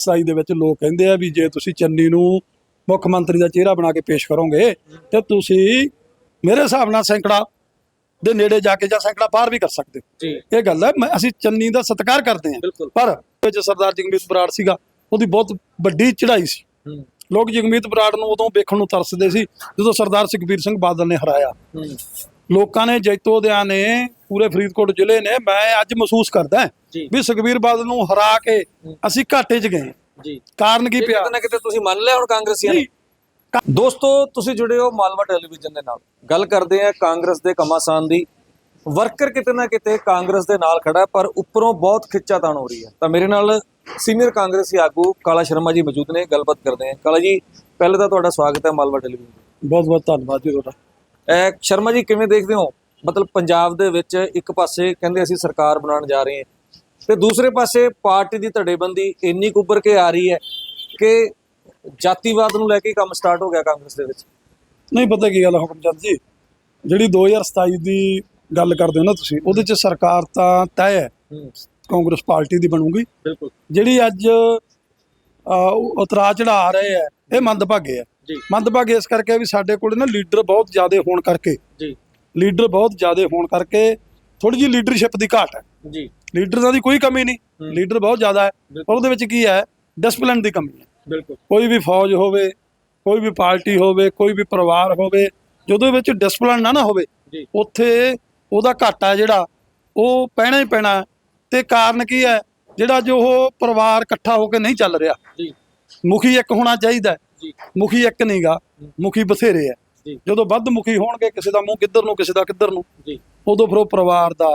ਸਾਈ ਦੇ ਵਿੱਚ ਲੋਕ ਕਹਿੰਦੇ ਆ ਵੀ ਜੇ ਤੁਸੀਂ ਚੰਨੀ ਨੂੰ ਮੁੱਖ ਮੰਤਰੀ ਦਾ ਚਿਹਰਾ ਬਣਾ ਕੇ ਪੇਸ਼ ਕਰੋਗੇ ਤੇ ਤੁਸੀਂ ਮੇਰੇ ਹਿਸਾਬ ਨਾਲ ਸੈਂਕੜਾ ਦੇ ਨੇੜੇ ਜਾ ਕੇ ਜਾਂ ਸੈਂਕੜਾ ਪਾਰ ਵੀ ਕਰ ਸਕਦੇ ਹੋ। ਇਹ ਗੱਲ ਹੈ ਅਸੀਂ ਚੰਨੀ ਦਾ ਸਤਿਕਾਰ ਕਰਦੇ ਹਾਂ। ਪਰ ਵਿੱਚ ਸਰਦਾਰ ਜਗਮੀਤ ਬਰਾੜ ਸੀਗਾ ਉਹਦੀ ਬਹੁਤ ਵੱਡੀ ਚੜ੍ਹਾਈ ਸੀ। ਲੋਕ ਜਗਮੀਤ ਬਰਾੜ ਨੂੰ ਉਦੋਂ ਵੇਖਣ ਨੂੰ ਤਰਸਦੇ ਸੀ ਜਦੋਂ ਸਰਦਾਰ ਸੁਖਬੀਰ ਸਿੰਘ ਬਾਦਲ ਨੇ ਹਰਾਇਆ। ਲੋਕਾਂ ਨੇ ਜੈਤੋਦਿਆਂ ਨੇ ਪੂਰੇ ਫਰੀਦਕੋਟ ਜ਼ਿਲ੍ਹੇ ਨੇ ਮੈਂ ਅੱਜ ਮਹਿਸੂਸ ਕਰਦਾ। ਵੀ ਸੁਖਬੀਰ ਬਾਦਲ ਨੂੰ ਹਰਾ ਕੇ ਅਸੀਂ ਘਾਟੇ 'ਚ ਗਏ ਜੀ। ਕਾਰਨ ਕੀ ਪਿਆ? ਕਿਤੇ ਨਾ ਕਿਤੇ ਤੁਸੀਂ ਮੰਨ ਲਿਆ ਹੁਣ ਕਾਂਗਰਸੀਆਂ ਨੇ? ਦੋਸਤੋ ਤੁਸੀਂ ਜੁੜੇ ਹੋ ਮਾਲਵਾ ਟੈਲੀਵਿਜ਼ਨ ਦੇ ਨਾਲ। ਗੱਲ ਕਰਦੇ ਆ ਕਾਂਗਰਸ ਦੇ ਕਮਾਸਾਨ ਦੀ। ਵਰਕਰ ਕਿਤੇ ਨਾ ਕਿਤੇ ਕਾਂਗਰਸ ਦੇ ਨਾਲ ਖੜਾ ਪਰ ਉੱਪਰੋਂ ਬਹੁਤ ਖਿੱਚਾਤਾਣ ਹੋ ਰਹੀ ਹੈ। ਤਾਂ ਮੇਰੇ ਨਾਲ ਸੀਨੀਅਰ ਕਾਂਗਰਸੀ ਆਗੂ ਕਾਲਾ ਸ਼ਰਮਾ ਜੀ ਮੌਜੂਦ ਨੇ ਗੱਲਬਾਤ ਕਰਦੇ ਆ ਕਾਲਾ ਜੀ ਪਹਿਲੇ ਤਾਂ ਤੁਹਾਡਾ ਸਵਾਗਤ ਹੈ ਮਾਲਵਾ ਟੈਲੀਵਿਜ਼ਨ ਬਹੁਤ ਬਹੁਤ ਧੰਨਵਾਦ ਜੀ ਤੁਹਾਡਾ। ਸ਼ਰਮਾ ਜੀ ਕਿਵੇਂ ਦੇਖਦੇ ਹੋ? ਮਤਲਬ ਪੰਜਾਬ ਦੇ ਵਿੱਚ ਇੱਕ ਪਾਸੇ ਕਹਿੰਦੇ ਅਸੀਂ ਸਰਕਾਰ ਬਣਾਉਣ ਜਾ ਰਹੇ ਹਾਂ ਤੇ ਦੂਸਰੇ ਪਾਸੇ ਪਾਰਟੀ ਦੀ ਧੜੇਬੰਦੀ ਇੰਨੀ ਕੁ ਉੱਭਰ ਕੇ ਆ ਰਹੀ ਹੈ ਕਿ ਜਾਤੀਵਾਦ ਨੂੰ ਲੈ ਕੇ ਕੰਮ ਸਟਾਰਟ ਹੋ ਗਿਆ ਕਾਂਗਰਸ ਦੇ ਵਿੱਚ। ਨਹੀਂ ਪਤਾ ਕੀ ਗੱਲ ਹੈ ਹੁਕਮਚੰਦ ਜੀ? ਜਿਹੜੀ 2027 ਦੀ ਗੱਲ ਕਰਦੇ ਹੋ ਨਾ ਤੁਸੀਂ ਉਹਦੇ 'ਚ ਸਰਕਾਰ ਤਾਂ ਤੈਅ ਹੈ ਕਾਂਗਰਸ ਪਾਰਟੀ ਦੀ ਬਣੂਗੀ। ਬਿਲਕੁਲ। ਜਿਹੜੀ ਅੱਜ ਉਤਰਾ ਚੜਾ ਰਹੇ ਆ ਇਹ ਮੰਦਭਾਗੇ ਆ ਮੰਦਭਾਗੇ ਇਸ ਕਰਕੇ ਵੀ ਸਾਡੇ ਕੋਲ ਨਾ ਲੀਡਰ ਬਹੁਤ ਜ਼ਿਆਦਾ ਹੋਣ ਕਰਕੇ। ਜੀ। ਲੀਡਰ ਬਹੁਤ ਜ਼ਿਆਦਾ ਹੋਣ ਕਰਕੇ ਥੋੜੀ ਜਿਹੀ ਲੀਡਰਸ਼ਿਪ ਦੀ ਘਾਟ ਹੈ। ਜੀ। ਲੀਡਰਾਂ ਦੀ ਕੋਈ ਕਮੀ ਨਹੀਂ। ਲੀਡਰ ਬਹੁਤ ਜ਼ਿਆਦਾ ਹੈ। ਪਰ ਉਹਦੇ ਵਿੱਚ ਕੀ ਹੈ? ਡਿਸਪਲਿਨ ਦੀ ਕਮੀ ਹੈ। ਬਿਲਕੁਲ। ਕੋਈ ਵੀ ਫੌਜ ਹੋਵੇ ਕੋਈ ਵੀ ਪਾਰਟੀ ਹੋਵੇ ਕੋਈ ਵੀ ਪਰਿਵਾਰ ਹੋਵੇ ਜਦੋਂ ਵਿੱਚ ਡਿਸਪਲਿਨ ਨਾ ਨਾ ਹੋਵੇ ਜੀ। ਉੱਥੇ ਉਹਦਾ ਘਾਟਾ ਜਿਹੜਾ ਉਹ ਪੈਣਾ ਹੀ ਪੈਣਾ। ਤੇ ਕਾਰਨ ਕੀ ਹੈ? ਜਿਹੜਾ ਜੋ ਉਹ ਪਰਿਵਾਰ ਇਕੱਠਾ ਹੋ ਕੇ ਨਹੀਂ ਚੱਲ ਰਿਹਾ। ਜੀ। ਮੁਖੀ ਇੱਕ ਹੋਣਾ ਚਾਹੀਦਾ ਹੈ। ਜੀ ਮੁਖੀ ਇੱਕ ਨਹੀਂਗਾ ਮੁਖੀ ਬਥੇਰੇ ਜੀ। ਜਦੋਂ ਵੱਧ ਮੁਖੀ ਹੋਣਗੇ ਕਿਸੇ ਦਾ ਮੂੰਹ ਕਿੱਧਰ ਨੂੰ ਕਿਸੇ ਦਾ ਕਿੱਧਰ ਨੂੰ ਉਦੋਂ ਫਿਰ ਉਹ ਪਰਿਵਾਰ ਦਾ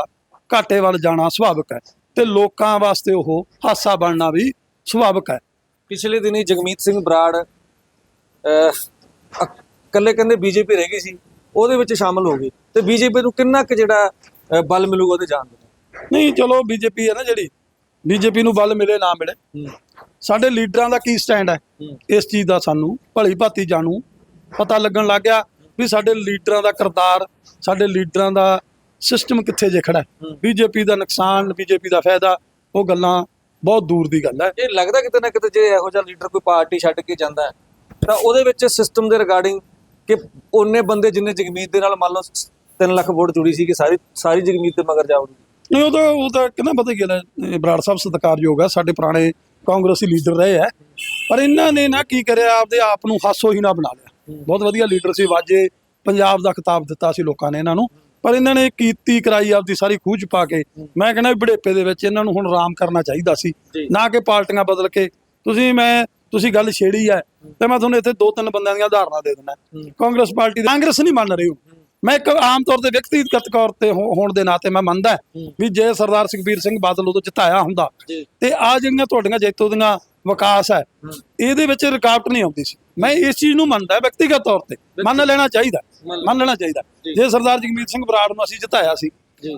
ਘਾਟੇ ਵੱਲ ਜਾਣਾ ਸੁਭਾਵਿਕ ਹੈ ਤੇ ਲੋਕਾਂ ਵਾਸਤੇ ਉਹ ਹਾਸਾ ਬਣਨਾ ਵੀ ਸੁਭਾਵਿਕ ਹੈ। ਪਿਛਲੇ ਦਿਨੀ ਜਗਮੀਤ ਸਿੰਘ ਬਰਾੜ ਇਕੱਲੇ ਕਹਿੰਦੇ ਬੀਜੇਪੀ ਰਹਿ ਗਈ ਸੀ ਉਹਦੇ ਵਿੱਚ ਸ਼ਾਮਲ ਹੋ ਗਈ ਤੇ ਬੀਜੇਪੀ ਨੂੰ ਕਿੰਨਾ ਕੁ ਜਿਹੜਾ ਬਲ ਮਿਲੂਗਾ ਉਹਦੇ ਜਾਣ ਦੇ? ਨਹੀਂ ਚਲੋ ਬੀਜੇਪੀ ਹੈ ਨਾ ਜਿਹੜੀ ਬੀਜੇਪੀ ਨੂੰ ਬਲ ਮਿਲੇ ਨਾ ਮਿਲੇ। ਸਾਡੇ ਲੀਡਰਾਂ ਦਾ ਕੀ ਸਟੈਂਡ ਹੈ? ਇਸ ਚੀਜ਼ ਦਾ ਸਾਨੂੰ ਭਲੀ ਭਾਤੀ ਜਾਣੂ ਪਤਾ ਲੱਗਣ ਲੱਗ ਗਿਆ ਵੀ ਸਾਡੇ ਲੀਡਰਾਂ ਦਾ ਕਰਤਾਰ ਸਾਡੇ ਲੀਡਰਾਂ ਦਾ ਸਿਸਟਮ ਕਿੱਥੇ ਜੇ ਖੜਾ। ਬੀਜੇਪੀ ਦਾ ਨੁਕਸਾਨ ਬੀਜੇਪੀ ਦਾ ਫਾਇਦਾ ਉਹ ਗੱਲਾਂ ਬਹੁਤ ਦੂਰ ਦੀ ਗੱਲ ਹੈ। ਇਹ ਲੱਗਦਾ ਕਿਤੇ ਨਾ ਕਿਤੇ ਜੇ ਇਹੋ ਜਿਹਾ ਲੀਡਰ ਕੋਈ ਪਾਰਟੀ ਛੱਡ ਕੇ ਜਾਂਦਾ ਤਾਂ ਉਹਦੇ ਵਿੱਚ ਸਿਸਟਮ ਦੇ ਰਿਗਾਰਡਿੰਗ ਕਿ ਉਹਨੇ ਬੰਦੇ ਜਿੰਨੇ ਜਗਮੀਤ ਦੇ ਨਾਲ ਮੰਨ ਲਓ 3 ਲੱਖ ਵੋਟ ਜੁੜੀ ਸੀ ਕਿ ਸਾਰੀ ਸਾਰੀ ਜਗਮੀਤ ਦੇ ਮਗਰ ਜਾਊਗੀ। ਨਹੀਂ ਉਹ ਤਾਂ ਉਹ ਤਾਂ ਕਿੰਨਾ ਪਤਾ ਕੀ ਗੱਲ ਹੈ ਬਰਾੜ ਸਾਹਿਬ ਸਤਿਕਾਰਯੋਗ ਹੈ ਸਾਡੇ ਪੁਰਾਣੇ ਕਾਂਗਰਸੀ ਲੀਡਰ ਰਹੇ ਹੈ ਪਰ ਇਹਨਾਂ ਨੇ ਨਾ ਕੀ ਕਰਿਆ ਆਪਦੇ ਆਪ ਨੂੰ ਹਾਸੋ ਹੀ ਨਾ ਬਣਾ ਲਿਆ। ਬਹੁਤ ਵਧੀਆ ਲੀਡਰ ਸੀ ਵਾਜੇ ਪੰਜਾਬ ਦਾ ਖਿਤਾਬ ਦਿੱਤਾ ਸੀ ਲੋਕਾਂ ਨੇ ਇਹਨਾਂ ਨੂੰ। ਪਰ ਇਹਨਾਂ ਨੇ ਕੀਤੀ ਕਰਾਈ ਆਪਦੀ ਸਾਰੀ ਖੂਜ ਪਾ ਕੇ। ਮੈਂ ਕਹਿੰਦਾ ਵੀ ਬੁਢੇਪੇ ਦੇ ਵਿੱਚ ਇਹਨਾਂ ਨੂੰ ਹੁਣ ਆਰਾਮ ਕਰਨਾ ਚਾਹੀਦਾ ਸੀ। ਨਾ ਕਿ ਪਾਰਟੀਆਂ ਬਦਲ ਕੇ। ਤੁਸੀਂ ਮੈਂ ਤੁਸੀਂ ਗੱਲ ਛੇੜੀ ਹੈ ਤੇ ਮੈਂ ਤੁਹਾਨੂੰ ਇੱਥੇ ਦੋ ਤਿੰਨ ਬੰਦਿਆਂ ਦੀਆਂ ਉਦਾਹਰਨਾਂ ਦੇ ਦਿੰਦਾ। ਕਾਂਗਰਸ ਪਾਰਟੀ ਦੇ ਕਾਂਗਰਸ ਨਹੀਂ ਮੰਨ ਰਹੀ। ਮੈਂ ਇੱਕ ਆਮ ਤੌਰ ਤੇ ਵਿਅਕਤੀਗਤ ਤੌਰ ਤੇ ਹੋਣ ਦੇ ਨਾਤੇ ਮੈਂ ਮੰਨਦਾ ਵੀ ਜੇ ਸਰਦਾਰ ਸੁਖਬੀਰ ਸਿੰਘ ਬਾਦਲ ਉਦੋਂ ਜਿਤਾਇਆ ਹੁੰਦਾ ਤੇ ਆ ਜਿਹੜੀਆਂ ਤੁਹਾਡੀਆਂ ਜੈਤੋ ਦੀਆਂ ਵਿਕਾਸ ਹੈ ਇਹਦੇ ਵਿੱਚ ਰੁਕਾਵਟ ਨਹੀਂ ਆਉਂਦੀ ਸੀ। ਮੈਂ ਇਸ ਚੀਜ਼ ਨੂੰ ਮੰਨਦਾ ਵਿਅਕਤੀਗਤ ਤੌਰ ਤੇ। ਮੰਨ ਲੈਣਾ ਚਾਹੀਦਾ ਮੰਨ ਲੈਣਾ। ਚਾਹੀਦਾ ਜੀ। ਸਰਦਾਰ ਜਗਮੀਤ ਸਿੰਘ ਬਰਾੜ ਨੂੰ ਅਸੀਂ ਜਿਤਾਇਆ ਸੀ।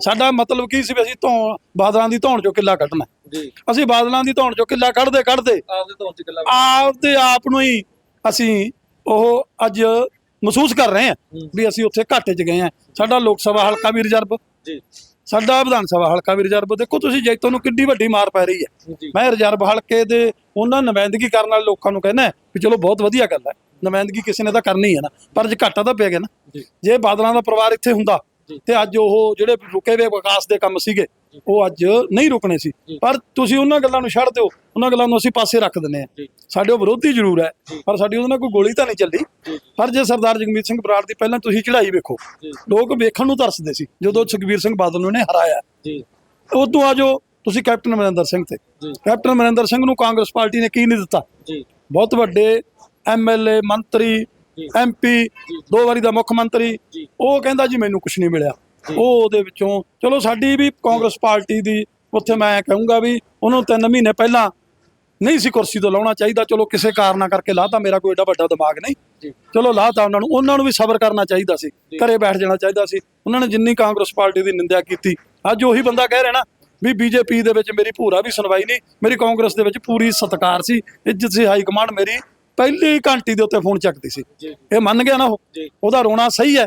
ਸਾਡਾ ਮਤਲਬ ਕੀ ਸੀ ਵੀ ਅਸੀਂ ਧੌਣ ਬਾਦਲਾਂ ਦੀ ਧੌਣ ਚੋਂ ਕਿੱਲਾ ਕੱਢਣਾ ਜੀ। ਅਸੀਂ ਬਾਦਲਾਂ ਦੀ ਧੌਣ ਚੋਂ ਕਿੱਲਾ ਕੱਢਦੇ ਕੱਢਦੇ ਆਪਦੇ ਤੋਂ ਚ ਗੱਲਾਂ ਆਪਦੇ ਆਪ ਨੂੰ ਹੀ ਅਸੀਂ ਉਹ ਅੱਜ ਮਹਿਸੂਸ ਕਰ ਰਹੇ ਹਾਂ ਵੀ ਅਸੀਂ ਉੱਥੇ ਘਾਟੇ 'ਚ ਗਏ ਹਾਂ। ਸਾਡਾ ਲੋਕ ਸਭਾ ਹਲਕਾ ਵੀ ਰਿਜ਼ਰਵ। ਜੀ। ਸਾਡਾ ਵਿਧਾਨ ਸਭਾ ਹਲਕਾ ਵੀ ਰਿਜ਼ਰਵ। ਦੇਖੋ ਤੁਸੀਂ ਜੈਤੋ ਨੂੰ ਕਿੰਨੀ ਵੱਡੀ ਮਾਰ ਪੈ ਰਹੀ ਹੈ। ਮੈਂ ਰਿਜ਼ਰਵ ਹਲਕੇ ਦੇ ਉਹਨਾਂ ਨੁਮਾਇੰਦਗੀ ਕਰਨ ਵਾਲੇ ਲੋਕਾਂ ਨੂੰ ਕਹਿੰਦਾ ਵੀ ਚਲੋ ਬਹੁਤ ਵਧੀਆ ਗੱਲ ਹੈ। ਨੁਮਾਇੰਦਗੀ ਕਿਸੇ ਨੇ ਤਾਂ ਕਰਨੀ ਹੈ ਨਾ। ਪਰ ਜੇ ਘਾਟਾ ਤਾਂ ਪਿਆ ਗਿਆ ਨਾ। ਜੀ ਬਾਦਲਾਂ ਦਾ ਪਰਿਵਾਰ ਇੱਥੇ ਹੁੰਦਾ। ਤੇ ਅੱਜ ਉਹ ਜਿਹੜੇ ਰੁਕੇ ਹੋਏ ਵਿਕਾਸ ਦੇ ਕੰਮ ਸੀਗੇ ਉਹ ਅੱਜ ਨਹੀਂ ਰੁਕਣੇ ਸੀ। ਪਰ ਤੁਸੀਂ ਉਹਨਾਂ ਗੱਲਾਂ ਨੂੰ ਛੱਡ ਦਿਓ ਉਹਨਾਂ ਗੱਲਾਂ ਨੂੰ ਅਸੀਂ ਪਾਸੇ ਰੱਖ ਦਿੰਨੇ ਆ ਸਾਡੇ ਉਹ ਵਿਰੋਧੀ ਜ਼ਰੂਰ ਹੈ। ਪਰ ਸਾਡੀ ਉਹਦੇ ਨਾਲ ਕੋਈ ਗੋਲੀ ਤਾਂ ਨਹੀਂ ਚੱਲੀ। ਪਰ ਜੇ ਸਰਦਾਰ ਜਗਮੀਤ ਸਿੰਘ ਬਰਾੜ ਦੀ ਪਹਿਲਾਂ ਤੁਸੀਂ ਚੜ੍ਹਾਈ ਵੇਖੋ ਲੋਕ ਵੇਖਣ ਨੂੰ ਤਰਸਦੇ ਸੀ ਜਦੋਂ ਸੁਖਬੀਰ ਸਿੰਘ ਬਾਦਲ ਨੂੰ ਇਹਨੇ ਹਰਾਇਆ। ਜੀ। ਉਦੋਂ ਆ ਜੋ ਤੁਸੀਂ ਕੈਪਟਨ ਅਮਰਿੰਦਰ ਸਿੰਘ ਤੇ। ਕੈਪਟਨ ਅਮਰਿੰਦਰ ਸਿੰਘ ਨੂੰ ਕਾਂਗਰਸ ਪਾਰਟੀ ਨੇ ਕੀ ਨਹੀਂ ਦਿੱਤਾ? ਬਹੁਤ ਵੱਡੇ ਐਮਐਲਏ ਮੰਤਰੀ। ਐਮਪੀ ਦੋ ਵਾਰੀ ਦਾ ਮੁੱਖ ਮੰਤਰੀ। ਉਹ ਕਹਿੰਦਾ ਜੀ ਮੈਨੂੰ ਕੁਝ ਨਹੀਂ ਮਿਲਿਆ। ਉਹ ਉਹਦੇ ਵਿੱਚੋਂ ਚਲੋ ਸਾਡੀ ਵੀ ਕਾਂਗਰਸ ਪਾਰਟੀ ਦੀ ਉੱਥੇ ਮੈਂ ਕਹੂੰਗਾ ਵੀ ਉਹਨੂੰ ਤਿੰਨ ਮਹੀਨੇ ਪਹਿਲਾਂ ਨਹੀਂ ਸੀ ਕੁਰਸੀ ਤੋਂ ਲਾਉਣਾ ਚਾਹੀਦਾ। ਚਲੋ ਕਿਸੇ ਕਾਰਨਾ ਕਰਕੇ ਲਾਤਾ ਮੇਰਾ ਕੋਈ ਏਡਾ ਵੱਡਾ ਦਿਮਾਗ ਨਹੀਂ। ਚਲੋ ਲਾਤਾ ਉਹਨਾਂ ਨੂੰ। ਉਹਨਾਂ ਨੂੰ ਵੀ ਸਬਰ ਕਰਨਾ ਚਾਹੀਦਾ ਸੀ। ਘਰੇ ਬੈਠ ਜਾਣਾ ਚਾਹੀਦਾ ਸੀ। ਉਹਨਾਂ ਨੇ ਜਿੰਨੀ ਕਾਂਗਰਸ ਪਾਰਟੀ ਦੀ ਨਿੰਦਿਆ ਕੀਤੀ ਅੱਜ ਉਹੀ ਬੰਦਾ ਕਹਿ ਰਿਹਾ ਨਾ ਵੀ ਬੀਜੇਪੀ ਦੇ ਵਿੱਚ ਮੇਰੀ ਭੂਰਾ ਵੀ ਸੁਣਵਾਈ ਨਹੀਂ। ਮੇਰੀ ਕਾਂਗਰਸ ਦੇ ਵਿੱਚ ਪੂਰੀ ਸਤਕਾਰ ਸੀ। ਇੱਜ਼ਤ ਸੀ ਹਾਈ ਕਮਾਂਡ ਮੇਰੀ। ਪਹਿਲੀ ਘੰਟੀ ਦੇ ਉੱਤੇ ਫੋਨ ਚੱਕਦੀ ਸੀ। ਇਹ ਮੰਨ ਗਿਆ ਨਾ ਉਹ? ਉਹਦਾ ਰੋਣਾ ਸਹੀ ਹੈ।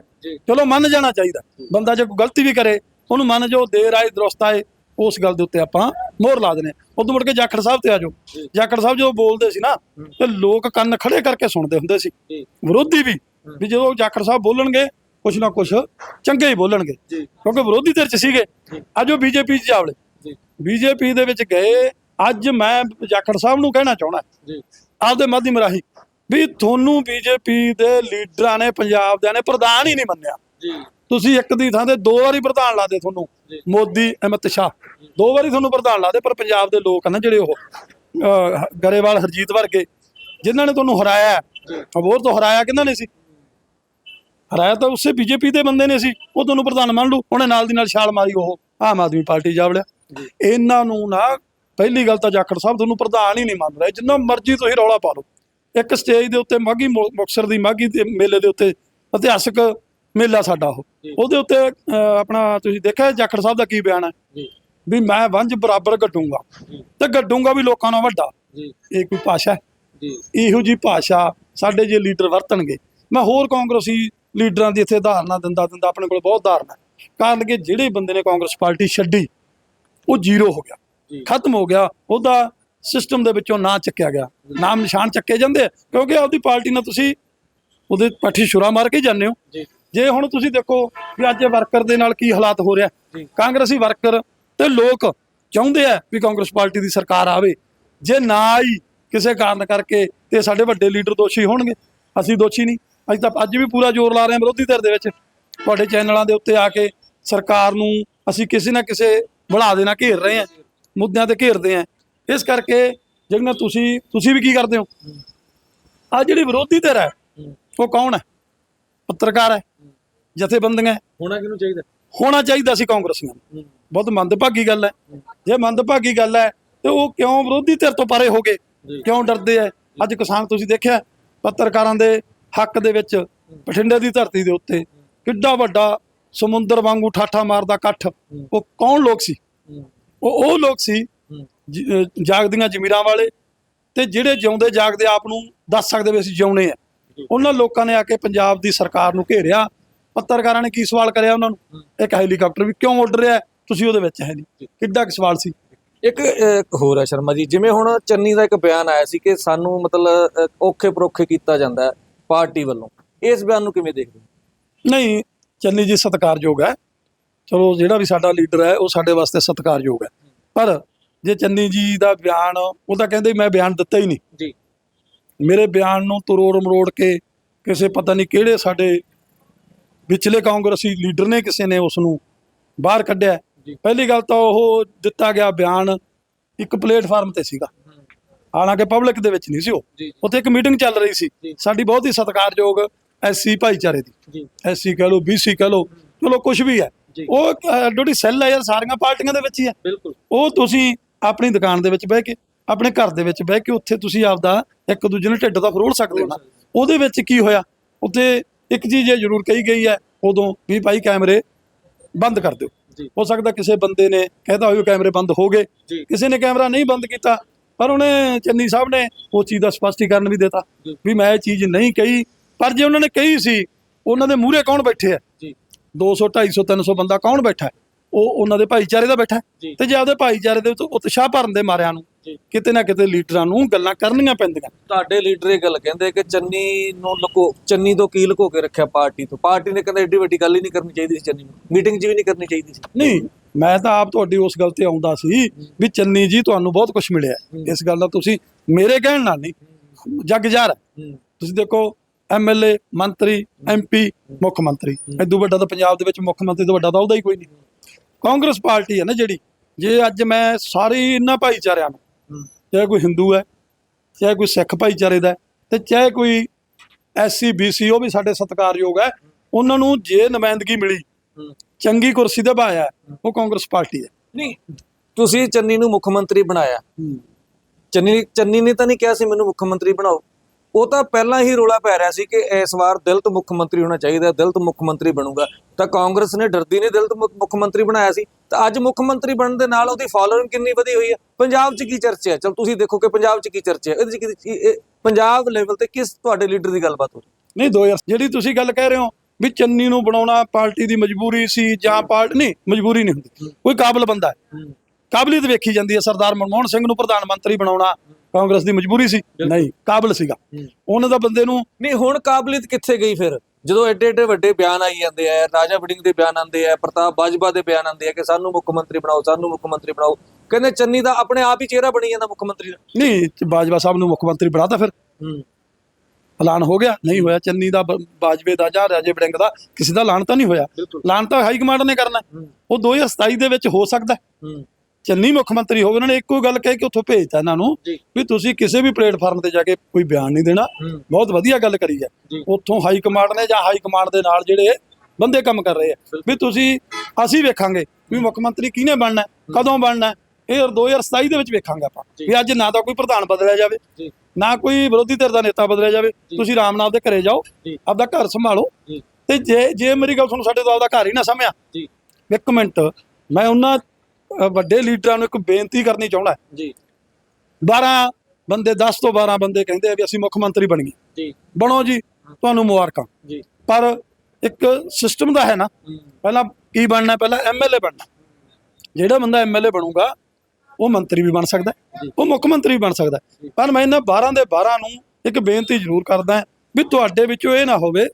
ਚਲੋ ਮੰਨ ਜਾਣਾ ਚਾਹੀਦਾ। ਬੰਦਾ ਜੇ ਕੋਈ ਗਲਤੀ ਵੀ ਕਰੇ ਉਹਨੂੰ ਮੰਨ ਜੋ ਦੇਰ ਆਏ ਦਰੁਸਤ ਆਏ ਉਸ ਗੱਲ ਦੇ ਉੱਤੇ ਆਪਾਂ ਮੋਹਰ ਲਾ ਦਿੰਦੇ ਉਦੋਂ ਮੁੜ ਕੇ ਜਾਖੜ ਸਾਹਿਬ ਤੇ ਆ ਜਾਓ। ਜਾਖੜ ਸਾਹਿਬ ਜਦੋਂ ਬੋਲਦੇ ਸੀ ਨਾ ਤੇ ਲੋਕ ਕੰਨ ਖੜੇ ਕਰਕੇ ਸੁਣਦੇ ਹੁੰਦੇ ਸੀ। ਵਿਰੋਧੀ ਵੀ ਵੀ ਜਦੋਂ ਜਾਖੜ ਸਾਹਿਬ ਬੋਲਣਗੇ ਕੁਛ ਨਾ ਕੁਛ ਚੰਗੇ ਹੀ ਬੋਲਣਗੇ। ਕਿਉਂਕਿ ਵਿਰੋਧੀ ਧਿਰ ਚ ਸੀਗੇ। ਅੱਜ ਉਹ ਬੀਜੇਪੀ ਚ ਜਾਵਲੇ ਬੀਜੇਪੀ ਦੇ ਵਿੱਚ ਗਏ ਅੱਜ ਮੈਂ ਜਾਖੜ ਸਾਹਿਬ ਨੂੰ ਕਹਿਣਾ ਚਾਹਣਾ ਆਪਦੇ ਮਾਧਿਅਮ ਰਾਹੀਂ ਵੀ ਤੁਹਾਨੂੰ ਬੀਜੇਪੀ ਦੇ ਲੀਡਰਾਂ ਨੇ ਪੰਜਾਬ ਦੇ ਨੇ ਪ੍ਰਧਾਨ ਹੀ ਨਹੀਂ ਮੰਨਿਆ। ਜੀ। ਤੁਸੀਂ ਇੱਕ ਦੀ ਥਾਂ ਤੇ ਦੋ ਵਾਰੀ ਪ੍ਰਧਾਨ ਲਾਦੇ ਤੁਹਾਨੂੰ ਜੀ। ਮੋਦੀ ਅਮਿਤ ਸ਼ਾਹ। ਦੋ ਵਾਰੀ ਤੁਹਾਨੂੰ ਪ੍ਰਧਾਨ ਲਾਦੇ ਪਰ ਪੰਜਾਬ ਦੇ ਲੋਕ ਨਾ ਜਿਹੜੇ ਉਹ ਗਰੇਵਾਲ ਹਰਜੀਤ ਵਰਗੇ ਜਿਨ੍ਹਾਂ ਨੇ ਤੁਹਾਨੂੰ ਹਰਾਇਆ। ਹੈ, ਅਬੋਰ ਤੋਂ ਹਰਾਇਆ ਕਿਹਨਾਂ ਨੇ ਸੀ? ਹਰਾਇਆ ਤਾਂ ਉਸੇ ਬੀਜੇਪੀ ਦੇ ਬੰਦੇ ਨੇ ਸੀ ਉਹ ਤੁਹਾਨੂੰ ਪ੍ਰਧਾਨ ਮੰਨ ਲਓ ਉਹਨੇ ਨਾਲ ਦੀ ਨਾਲ ਛਾਲ ਮਾਰੀ ਉਹ ਆਮ ਆਦਮੀ ਪਾਰਟੀ ਜਾ ਵੜਿਆ। ਇਹਨਾਂ ਨੂੰ ਨਾ ਪਹਿਲੀ ਗੱਲ ਤਾਂ ਜਾਖੜ ਸਾਹਿਬ ਤੁਹਾਨੂੰ ਪ੍ਰਧਾਨ ਹੀ ਨਹੀਂ ਮੰਨ ਰਹੇ। ਜਿੰਨਾ ਮਰਜ਼ੀ ਤੁਸੀਂ ਰੌਲਾ ਪਾ ਲਓ। ਇੱਕ ਸਟੇਜ ਦੇ ਉੱਤੇ ਮਾਗੀ ਮੁ- ਮੁਕਤਸਰ ਦੀ ਮਾਗੀ ਦੇ ਮੇਲੇ ਦੇ ਉੱਤੇ ਇਤਿਹਾਸਕ ਮੇਲਾ ਸਾਡਾ ਉਹ। ਉਹਦੇ ਉੱਤੇ ਆਪਣਾ ਤੁਸੀਂ ਦੇਖਿਆ ਜਾਖੜ ਸਾਹਿਬ ਦਾ ਕੀ ਬਿਆਨ ਹੈ? ਵੀ ਮੈਂ ਵੰਜ ਬਰਾਬਰ ਜੀ। ਤੇ ਗੱਡੂੰਗਾ ਵੀ ਲੋਕਾਂ ਨਾਲ ਵੱਡਾ। ਇਹ ਕੋਈ ਭਾਸ਼ਾ ਜੀ। ਇਹੋ ਜੀ ਭਾਸ਼ਾ ਸਾਡੇ ਜੇ ਲੀਡਰ ਵਰਤਣਗੇ। ਮੈਂ ਹੋਰ ਕਾਂਗਰਸੀ ਲੀਡਰਾਂ ਦੀ ਇੱਥੇ ਉਦਾਹਰਨਾਂ ਦਿੰਦਾ ਦਿੰਦਾ ਆਪਣੇ ਕੋਲ ਬਹੁਤ ਉਦਾਹਰਨਾਂ ਹੈ। ਕਾਰਨ ਕਿ ਜਿਹੜੇ ਬੰਦੇ ਨੇ ਕਾਂਗਰਸ ਪਾਰਟੀ ਛੱਡੀ ਉਹ ਜ਼ੀਰੋ ਹੋ ਗਿਆ। ਖਤਮ ਹੋ ਗਿਆ ਉਹਦਾ ਸਿਸਟਮ ਦੇ ਵਿੱਚੋਂ ਨਾਂ ਚੱਕਿਆ ਗਿਆ। ਨਾਮ ਨਿਸ਼ਾਨ ਚੱਕੇ ਜਾਂਦੇ ਕਿਉਂਕਿ ਆਪਦੀ ਪਾਰਟੀ ਨਾਲ ਤੁਸੀਂ ਉਹਦੇ ਪਾਠੀ ਸ਼ੁਰਾ ਮਾਰ ਕੇ ਜਾਂਦੇ ਹੋ। ਜੀ। ਹੁਣ ਤੁਸੀਂ ਦੇਖੋ ਵੀ ਅੱਜ ਵਰਕਰ ਦੇ ਨਾਲ ਕੀ ਹਾਲਾਤ ਹੋ ਰਿਹਾ। ਕਾਂਗਰਸੀ ਵਰਕਰ ਤੇ ਲੋਕ ਚਾਹੁੰਦੇ ਆ ਵੀ ਕਾਂਗਰਸ ਪਾਰਟੀ ਦੀ ਸਰਕਾਰ ਆਵੇ। ਜੇ ਨਾ ਆਈ ਕਿਸੇ ਕਾਰਨ ਕਰਕੇ ਤੇ ਸਾਡੇ ਵੱਡੇ ਲੀਡਰ ਦੋਸ਼ੀ ਹੋਣਗੇ। ਅਸੀਂ ਦੋਸ਼ੀ ਨਹੀਂ। ਅਸੀਂ ਤਾਂ ਅੱਜ ਵੀ ਪੂਰਾ ਜ਼ੋਰ ਲਾ ਰਹੇ ਹਾਂ ਵਿਰੋਧੀ ਧਿਰ ਦੇ ਵਿੱਚ। ਤੁਹਾਡੇ ਚੈਨਲਾਂ ਦੇ ਉੱਤੇ ਆ ਕੇ ਸਰਕਾਰ ਨੂੰ ਅਸੀਂ ਕਿਸੇ ਨਾ ਕਿਸੇ ਬਣਾ ਦੇਣਾ ਘੇਰ ਰਹੇ ਹਾਂ। ਮੁੱਦਿਆਂ ਤੇ ਘੇਰਦੇ ਹਾਂ ਇਸ ਕਰਕੇ ਜਿਹੜੀਆਂ ਤੁਸੀਂ ਤੁਸੀਂ ਵੀ ਕੀ ਕਰਦੇ ਹੋ? ਆ ਜਿਹੜੀ ਵਿਰੋਧੀ ਧਿਰ ਹੈ। ਉਹ ਕੌਣ ਹੈ? ਪੱਤਰਕਾਰ ਹੈ ਜਥੇਬੰਦੀਆਂ। ਹੋਣਾ ਕਿਹਨੂੰ ਚਾਹੀਦਾ? ਹੋਣਾ ਚਾਹੀਦਾ ਸੀ ਕਾਂਗਰਸੀਆਂ ਨੂੰ। ਬਹੁਤ ਮੰਦਭਾਗੀ ਗੱਲ ਹੈ। ਜੇ ਮੰਦਭਾਗੀ ਗੱਲ ਹੈ ਤੇ ਉਹ ਕਿਉਂ ਵਿਰੋਧੀ ਧਿਰ ਤੋਂ ਪਰੇ ਹੋ ਗਏ। ਕਿਉਂ ਡਰਦੇ ਐ ਅੱਜ ਕਿਸਾਨ ਤੁਸੀਂ ਦੇਖਿਆ ਪੱਤਰਕਾਰਾਂ ਦੇ ਹੱਕ ਦੇ ਵਿੱਚ ਬਠਿੰਡੇ ਦੀ ਧਰਤੀ ਦੇ ਉੱਤੇ ਕਿੱਡਾ ਵੱਡਾ ਸਮੁੰਦਰ ਵਾਂਗੂ ਠਾਠਾ ਮਾਰਦਾ ਇਕੱਠ। ਉਹ ਕੌਣ ਲੋਕ ਸੀ? ਉਹ ਉਹ ਲੋਕ ਸੀ ਜ- ਜਾਗਦੀਆਂ ਜ਼ਮੀਰਾਂ ਵਾਲੇ ਤੇ ਜਿਹੜੇ ਜਿਉਂਦੇ ਜਾਗਦੇ ਆਪ ਨੂੰ ਦੱਸ ਸਕਦੇ ਵੀ ਅਸੀਂ ਜਿਉਣੇ ਆ। ਉਹਨਾਂ ਲੋਕਾਂ ਨੇ ਆ ਕੇ ਪੰਜਾਬ ਦੀ ਸਰਕਾਰ ਨੂੰ ਘੇਰਿਆ ਪੱਤਰਕਾਰਾਂ ਨੇ ਕੀ ਸਵਾਲ ਕਰਿਆ ਉਹਨਾਂ ਨੂੰ? ਇੱਕ ਹੈਲੀਕਾਪਟਰ ਵੀ ਕਿਉਂ ਉੱਡ ਰਿਹਾ? ਹੈ? ਤੁਸੀਂ ਉਹਦੇ ਵਿੱਚ ਹੈ ਨਹੀਂ ਕਿੱਡਾ ਕੁ ਸਵਾਲ ਸੀ। ਇੱਕ ਅਹ, ਇੱਕ ਹੋਰ ਹੈ ਸ਼ਰਮਾ ਜੀ ਜਿਵੇਂ ਹੁਣ ਚੰਨੀ ਦਾ ਇੱਕ ਬਿਆਨ ਆਇਆ ਸੀ ਕਿ ਸਾਨੂੰ ਮਤਲਬ ਅਹ, ਔਖੇ ਪਰੋਖੇ ਕੀਤਾ ਜਾਂਦਾ ਹੈ ਪਾਰਟੀ ਵੱਲੋਂ। ਇਸ ਬਿਆਨ ਨੂੰ ਕਿਵੇਂ ਦੇਖਦੇ ਹੋ? ਨਹੀਂ ਚੰਨੀ ਜੀ ਸਤਿਕਾਰਯੋਗ ਹੈ। ਚਲੋ ਜਿਹੜਾ ਵੀ ਸਾਡਾ ਲੀਡਰ ਹੈ ਉਹ ਸਾਡੇ ਵਾਸਤੇ ਸਤਿਕਾਰਯੋਗ ਹੈ। ਪਰ ਜੇ ਚੰਨੀ ਜੀ ਦਾ ਬਿਆਨ ਉਹ ਤਾਂ ਕਹਿੰਦੇ ਮੈਂ ਬਿਆਨ ਦਿੱਤਾ ਹੀ ਨਹੀਂ। ਜੀ। ਮੇਰੇ ਬਿਆਨ ਨੂੰ ਤਰੋੜ ਮਰੋੜ ਕੇ ਕਿਸੇ ਪਤਾ ਨਹੀਂ ਕਿਹੜੇ ਸਾਡੇ ਵਿਚਲੇ ਕਾਂਗਰਸੀ ਲੀਡਰ ਨੇ ਕਿਸੇ ਨੇ ਉਸ ਨੂੰ ਬਾਹਰ ਕੱਢਿਆ। ਪਹਿਲੀ ਗੱਲ ਤਾਂ ਉਹ ਦਿੱਤਾ ਗਿਆ ਬਿਆਨ ਇੱਕ ਪਲੇਟਫਾਰਮ ਤੇ ਸੀਗਾ। ਹਾਲਾਂਕਿ ਪਬਲਿਕ ਦੇ ਵਿੱਚ ਨਹੀਂ ਸੀ ਉਹ। ਉੱਥੇ ਇੱਕ ਮੀਟਿੰਗ ਚੱਲ ਰਹੀ ਸੀ। ਸਾਡੀ ਬਹੁਤ ਹੀ ਸਤਿਕਾਰਯੋਗ ਐਸਸੀ ਭਾਈਚਾਰੇ ਦੀ। ਐਸਸੀ ਕਹ ਲਓ ਬੀਸੀ ਕਹ ਲਓ ਚਲੋ ਕੁਝ ਵੀ ਹੈ। ਉਹ ਡਿਊਟੀ ਸੈੱਲ ਹੈ ਯਾਰ ਸਾਰੀਆਂ ਪਾਰਟੀਆਂ ਦੇ ਵਿੱਚ ਹੀ ਹੈ। ਬਿਲਕੁਲ। ਉਹ ਤੁਸੀਂ ਆਪਣੀ ਦੁਕਾਨ ਦੇ ਵਿੱਚ ਬਹਿ ਕੇ ਆਪਣੇ ਘਰ ਦੇ ਵਿੱਚ ਬਹਿ ਕੇ ਉੱਥੇ ਤੁਸੀਂ ਆਪਦਾ ਇੱਕ ਦੂਜੇ ਨੂੰ ਢਿੱਡ ਦਾ ਫਰੋਲ ਸਕਦੇ ਹੋ ਉਹਦੇ ਵਿੱਚ ਕੀ ਹੋਇਆ? ਉੱਥੇ ਇੱਕ ਚੀਜ਼ ਇਹ ਜ਼ਰੂਰ ਕਹੀ ਗਈ ਹੈ ਉਦੋਂ ਵੀ ਭਾਈ ਕੈਮਰੇ ਬੰਦ ਕਰ ਦਿਓ। ਹੋ ਸਕਦਾ ਕਿਸੇ ਬੰਦੇ ਨੇ ਕਹਿਦਾ ਹੋਵੇ ਕੈਮਰੇ ਬੰਦ ਹੋ ਗਏ। ਕਿਸੇ ਨੇ ਕੈਮਰਾ ਨਹੀਂ ਬੰਦ ਕੀਤਾ ਪਰ ਉਹਨੇ ਚੰਨੀ ਸਾਹਿਬ ਨੇ ਉਹ ਚੀਜ਼ ਦਾ ਸਪਸ਼ਟੀਕਰਨ ਵੀ ਦਿੱਤਾ। ਵੀ ਮੈਂ ਇਹ ਚੀਜ਼ ਨਹੀਂ ਕਹੀ। ਪਰ ਜੇ ਉਹਨਾਂ ਨੇ ਕਹੀ ਸੀ ਉਹਨਾਂ ਦੇ ਮੂਹਰੇ ਕੌਣ ਬੈਠੇ ਆ? ਜੀ। 200 250 300 ਬੰਦਾ ਕੌਣ ਬੈਠਾ ਹੈ? ਉਹ ਉਹਨਾਂ ਦੇ ਭਾਈਚਾਰੇ ਦਾ ਬੈਠਾ ਹੈ। ਜੀ। ਤੇ ਜੇ ਆਪਦੇ ਭਾਈਚਾਰੇ ਦੇ ਵਿੱਚ ਉਤਸ਼ਾਹ ਭਰਨ ਦੇ ਮਾਰਿਆਂ ਨੂੰ ਜੀ ਕਿਤੇ ਨਾ ਕਿਤੇ ਲੀਡਰਾਂ ਨੂੰ ਗੱਲਾਂ ਕਰਨੀਆਂ ਪੈਂਦੀਆਂ ਤੁਹਾਡੇ ਲੀਡਰ ਇਹ ਗੱਲ ਕਹਿੰਦੇ ਕਿ ਚੰਨੀ ਨੂੰ ਲੁਕੋ ਚੰਨੀ ਤੋਂ ਕੀ ਲੁਕੋ ਕੇ ਰੱਖਿਆ ਪਾਰਟੀ ਤੋਂ ਪਾਰਟੀ ਨੇ ਕਹਿੰਦੇ ਏਡੀ ਵੱਡੀ ਗੱਲ ਹੀ ਨਹੀਂ ਕਰਨੀ ਚਾਹੀਦੀ ਸੀ ਚੰਨੀ ਨੂੰ ਮੀਟਿੰਗ 'ਚ ਵੀ ਨਹੀਂ ਕਰਨੀ ਚਾਹੀਦੀ ਸੀ ਨਹੀਂ ਮੈਂ ਤਾਂ ਆਪ ਤੁਹਾਡੀ ਉਸ ਗੱਲ ਤੇ ਆਉਂਦਾ ਸੀ ਵੀ ਚੰਨੀ ਜੀ ਤੁਹਾਨੂੰ ਬਹੁਤ ਕੁਝ ਮਿਲਿਆ ਹੈ। ਇਸ ਗੱਲ ਦਾ ਤੁਸੀਂ ਮੇਰੇ ਕਹਿਣ ਨਾਲ ਨਹੀਂ ਜੱਗ ਜ਼ਾਹਰ ਹੈ ਹੂੰ ਤੁਸੀਂ ਦੇਖੋ ਐਮਐਲਏ ਮੰਤਰੀ ਐਮਪੀ ਮੁੱਖ ਮੰਤਰੀ। ਇਦੋਂ ਵੱਡਾ ਤਾਂ ਪੰਜਾਬ ਦੇ ਵਿੱਚ ਮੁੱਖ ਮੰਤਰੀ ਤੋਂ ਵੱਡਾ ਤਾਂ ਉਹਦਾ ਹੀ ਕੋਈ ਨਹੀਂ। ਕਾਂਗਰਸ ਪਾਰਟੀ ਹੈ ਨਾ ਜਿਹੜੀ ਜੇ ਅੱਜ ਮੈਂ ਸਾਰੇ ਇਹਨਾਂ ਭਾਈਚਾਰਿਆਂ ਨੂੰ ਚਾਹੇ ਕੋਈ ਹਿੰਦੂ ਹੈ ਚਾਹੇ ਕੋਈ ਸਿੱਖ ਭਾਈਚਾਰੇ ਦਾ ਤੇ ਚਾਹੇ ਕੋਈ ਐਸਸੀ ਬੀਸੀ ਉਹ ਵੀ ਸਾਡੇ ਸਤਿਕਾਰਯੋਗ ਹੈ ਉਹਨਾਂ ਨੂੰ ਜੇ ਨੁਮਾਇੰਦਗੀ ਮਿਲੀ ਚੰਗੀ ਕੁਰਸੀ ਤੇ ਬਾਇਆ ਉਹ ਕਾਂਗਰਸ ਪਾਰਟੀ ਹੈ। ਨਹੀਂ ਤੁਸੀਂ ਚੰਨੀ ਨੂੰ ਮੁੱਖ ਮੰਤਰੀ ਬਣਾਇਆ। ਚੰਨੀ ਚੰਨੀ ਨੇ ਤਾਂ ਨਹੀਂ ਕਿਹਾ ਸੀ ਮੈਨੂੰ ਮੁੱਖ ਮੰਤਰੀ ਬਣਾਓ। ਉਹ ਤਾਂ ਪਹਿਲਾਂ ਹੀ ਰੋਲਾ ਪੈ ਰਿਹਾ ਸੀ ਕਿ ਇਸ ਵਾਰ ਦਲਿਤ ਮੁੱਖ ਮੰਤਰੀ ਹੋਣਾ ਚਾਹੀਦਾ ਦਲਿਤ ਮੁੱਖ ਮੰਤਰੀ ਬਣੂਗਾ। ਤਾਂ ਕਾਂਗਰਸ ਨੇ ਡਰਦੀ ਨੇ ਦਲਿਤ ਮੁੱਖ ਮੰਤਰੀ ਬਣਾਇਆ ਸੀ। ਤਾਂ ਅੱਜ ਮੁੱਖ ਮੰਤਰੀ ਬਣਨ ਦੇ ਨਾਲ ਉਹਦੀ ਫਾਲੋਇੰਗ ਕਿੰਨੀ ਵਧੀ ਹੋਈ ਹੈ? ਪੰਜਾਬ 'ਚ ਕੀ ਚਰਚਾ ਹੈ? ਚਲ ਤੁਸੀਂ ਦੇਖੋ ਕਿ ਪੰਜਾਬ 'ਚ ਕੀ ਚਰਚਾ ਹੈ। ਇਹਦੇ 'ਚ ਪੰਜਾਬ ਲੈਵਲ ਤੇ ਕਿਸ ਤੁਹਾਡੇ ਲੀਡਰ ਦੀ ਗੱਲਬਾਤ ਹੋ ਰਹੀ ਨਹੀਂ 2000 ਜਿਹੜੀ ਤੁਸੀਂ ਗੱਲ ਕਹਿ ਰਹੇ ਹੋ ਵੀ ਚੰਨੀ ਨੂੰ ਬਣਾਉਣਾ ਪਾਰਟੀ ਦੀ ਮਜਬੂਰੀ ਸੀ ਜਾਂ ਪਾਰਟੀ ਨਹੀਂ ਮਜਬੂਰੀ ਨਹੀਂ ਹੁੰਦੀ। ਕੋਈ ਕਾਬਲ ਬੰਦਾ ਹੈ। ਕਾਬਲੀਅਤ ਵੇਖੀ ਜਾਂਦੀ ਹੈ ਸਰਦਾਰ ਮਨਮੋਹਨ ਸਿੰਘ ਨੂੰ ਪ੍ਰਧਾਨ ਮੰਤਰੀ ਬਣਾਉਣਾ। ਕਾਂਗਰਸ ਦੀ ਮਜਬੂਰੀ ਸੀ? ਨਹੀਂ ਕਾਬਲ ਸੀਗਾ। ਉਹਨਾਂ ਦਾ ਬੰਦੇ ਨੂੰ ਨਹੀਂ ਹੁਣ ਕਾਬਲੀਅਤ ਕਿੱਥੇ ਗਈ ਫਿਰ? ਜਦੋਂ ਐਡੇ ਐਡੇ ਵੱਡੇ ਬਿਆਨ ਆਈ ਜਾਂਦੇ ਆ ਰਾਜਾ ਵੜਿੰਗ ਦੇ ਬਿਆਨ ਆਉਂਦੇ ਆ ਪ੍ਰਤਾਪ ਬਾਜਵਾ ਦੇ ਬਿਆਨ ਆਉਂਦੇ ਆ ਕਿ ਸਾਨੂੰ ਮੁੱਖ ਮੰਤਰੀ ਬਣਾਓ ਸਾਨੂੰ ਮੁੱਖ ਮੰਤਰੀ ਬਣਾਓ। ਕਹਿੰਦੇ ਚੰਨੀ ਦਾ ਆਪਣੇ ਆਪ ਹੀ ਚਿਹਰਾ ਬਣੀ ਜਾਂਦਾ ਮੁੱਖ ਮੰਤਰੀ ਦਾ। ਨਹੀਂ ਬਾਜਵਾ ਸਾਹਿਬ ਨੂੰ ਮੁੱਖ ਮੰਤਰੀ ਬਣਾਤਾ ਫਿਰ। ਐਲਾਨ ਹੋ ਗਿਆ? ਨਹੀਂ ਹੋਇਆ। ਚੰਨੀ ਦਾ ਬਾਜਵੇ ਦਾ ਜਾਂ ਰਾਜੇ ਵੜਿੰਗ ਦਾ ਕਿਸੇ ਦਾ ਐਲਾਨ ਤਾਂ ਨਹੀਂ ਹੋਇਆ। ਐਲਾਨ ਤਾਂ ਹਾਈ ਕਮਾਂਡ ਨੇ ਕਰਨਾ। ਉਹ 2027 ਦੇ ਵਿੱਚ ਹੋ ਸਕਦਾ। ਚੰਨੀ ਮੁੱਖ ਮੰਤਰੀ ਹੋਵੇ ਉਹਨਾਂ ਨੇ ਇੱਕੋ ਗੱਲ ਕਹੀ ਕਿ ਉੱਥੋਂ ਭੇਜਤਾ ਇਹਨਾਂ ਨੂੰ। ਵੀ ਤੁਸੀਂ ਕਿਸੇ ਵੀ ਪਲੇਟਫਾਰਮ ਤੇ ਜਾ ਕੇ ਕੋਈ ਬਿਆਨ ਨਹੀਂ ਦੇਣਾ। ਬਹੁਤ ਵਧੀਆ ਗੱਲ ਕਰੀ ਹੈ। ਉੱਥੋਂ ਹਾਈ ਕਮਾਂਡ ਨੇ ਜਾਂ ਹਾਈ ਕਮਾਂਡ ਦੇ ਨਾਲ ਜਿਹੜੇ ਬੰਦੇ ਕੰਮ ਕਰ ਰਹੇ ਆ। ਵੀ ਤੁਸੀਂ ਅਸੀਂ ਵੇਖਾਂਗੇ ਵੀ ਮੁੱਖ ਮੰਤਰੀ ਕਿਹਨੇ ਬਣਨਾ ਕਦੋਂ ਬਣਨਾ ਇਹ 2027 ਦੇ ਵਿੱਚ ਵੇਖਾਂਗੇ ਆਪਾਂ। ਵੀ ਅੱਜ ਨਾ ਤਾਂ ਕੋਈ ਪ੍ਰਧਾਨ ਬਦਲਿਆ ਜਾਵੇ ਨਾ ਕੋਈ ਵਿਰੋਧੀ ਧਿਰ ਦਾ ਨੇਤਾ ਬਦਲਿਆ ਜਾਵੇ ਤੁਸੀਂ ਆਰਾਮ ਨਾਲ ਆਪਦੇ ਘਰੇ ਜਾਓ। ਆਪਦਾ ਘਰ ਸੰਭਾਲੋ। ਤੇ ਜੇ ਜੇ ਮੇਰੀ ਗੱਲ ਤੁਹਾਨੂੰ ਸਾਡੇ ਤੋਂ ਆਪਦਾ ਘਰ ਹੀ ਨਾ ਸਮਿਆ ਜੀ। ਇੱਕ ਮਿੰਟ ਮੈਂ ਉਹਨਾਂ ਵੱਡੇ ਲੀਡਰਾਂ ਨੂੰ ਇੱਕ ਬੇਨਤੀ ਕਰਨੀ ਚਾਹੁੰਦਾ ਜੀ। 12 ਬੰਦੇ 10 ਤੋਂ 12 ਬੰਦੇ ਕਹਿੰਦੇ ਆ ਵੀ ਅਸੀਂ ਮੁੱਖ ਮੰਤਰੀ ਬਣੀਏ ਜੀ। ਬਣੋ ਜੀ ਤੁਹਾਨੂੰ ਮੁਬਾਰਕਾਂ। ਜੀ। ਪਰ ਇੱਕ ਸਿਸਟਮ ਦਾ ਹੈ ਨਾ। ਪਹਿਲਾਂ ਕੀ ਬਣਨਾ ਪਹਿਲਾਂ ਐਮਐਲਏ ਬਣਨਾ। ਜਿਹੜਾ ਬੰਦਾ ਐਮਐਲਏ ਬਣੂਗਾ ਉਹ ਮੰਤਰੀ ਵੀ ਬਣ ਸਕਦਾ ਉਹ ਮੁੱਖ ਮੰਤਰੀ ਵੀ ਬਣ ਸਕਦਾ। ਪਰ ਮੈਂ ਇਹਨਾਂ 12 ਦੇ 12 ਨੂੰ ਇੱਕ ਬੇਨਤੀ ਜ਼ਰੂਰ ਕਰਦਾ ਵੀ ਤੁਹਾਡੇ ਵਿੱਚੋਂ ਇਹ ਨਾ ਹੋਵੇ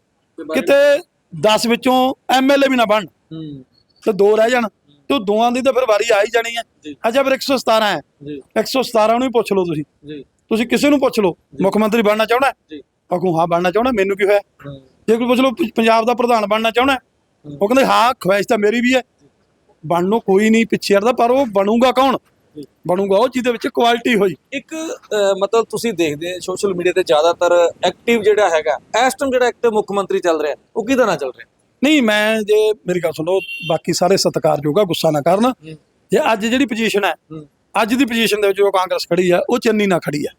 ਕਿਤੇ 10 ਵਿੱਚੋਂ ਐਮਐਲਏ ਵੀ ਨਾ ਬਣਨ ਹੂੰ। ਤੇ ਦੋ ਰਹਿ ਜਾਣ। ਤੇ ਦੋਆਂ ਦੀ ਤਾਂ ਫਿਰ ਵਾਰੀ ਆ ਹੀ ਜਾਣੀ ਹੈ। ਅੱਛਾ ਫਿਰ 117 ਹੈ। ਜੀ। 117 ਨੂੰ ਹੀ ਪੁੱਛ ਲਓ ਤੁਸੀਂ। ਜੀ। ਤੁਸੀਂ ਕਿਸੇ ਨੂੰ ਪੁੱਛ ਲਓ। ਮੁੱਖ ਮੰਤਰੀ ਬਣਨਾ ਚਾਹੁੰਦਾ ਹੈ? ਜੀ। ਆਖੂ ਹਾਂ ਬਣਨਾ ਚਾਹੁੰਦਾ ਮੈਨੂੰ ਕੀ ਹੋਇਆ ਹੂੰ। ਜੇ ਕੋਈ ਪੁੱਛ ਲਓ ਪੰਜਾਬ ਦਾ ਪ੍ਰਧਾਨ ਬਣਨਾ ਚਾਹੁੰਦਾ ਹੈ? ਉਹ ਕਹਿੰਦੇ ਹਾਂ ਖੁਆਇਸ਼ ਤਾਂ ਮੇਰੀ ਵੀ ਹੈ। ਬਣਨ ਨੂੰ ਕੋਈ ਨਹੀਂ ਪਿੱਛੇ ਹਟਦਾ ਪਰ ਉਹ ਬਣੂਗਾ ਕੌਣ? ਬਣੂਗਾ ਉਹ ਜਿਹਦੇ ਵਿੱਚ ਕੁਆਲਿਟੀ ਹੋਈ। ਇੱਕ ਮਤਲਬ ਤੁਸੀਂ ਦੇਖਦੇ ਆ ਸੋਸ਼ਲ ਮੀਡੀਆ ਤੇ ਜ਼ਿਆਦਾਤਰ ਐਕਟਿਵ ਜਿਹੜਾ ਹੈਗਾ ਇਸ ਟਾਈਮ ਜਿਹੜਾ ਐਕਟਿਵ ਮੁੱਖ ਮੰਤਰੀ ਚੱਲ ਰਿਹਾ ਉਹ ਕਿਹਦਾ ਨਾਲ ਚੱਲ ਰਿਹਾ? ਨਹੀਂ ਮੈਂ ਜੇ ਮੇਰੀ ਗੱਲ ਸੁਣੋ ਬਾਕੀ ਸਾਰੇ ਸਤਿਕਾਰਯੋਗ ਆ ਗੁੱਸਾ ਨਾ ਕਰਨ। ਜੇ ਅੱਜ ਜਿਹੜੀ ਪੋਜੀਸ਼ਨ ਹੈ ਅੱਜ ਦੀ ਪੋਜੀਸ਼ਨ ਦੇ ਵਿੱਚ ਜੋ ਕਾਂਗਰਸ ਖੜੀ ਆ ਉਹ ਚੰਨੀ ਨਾ ਖੜੀ ਆ।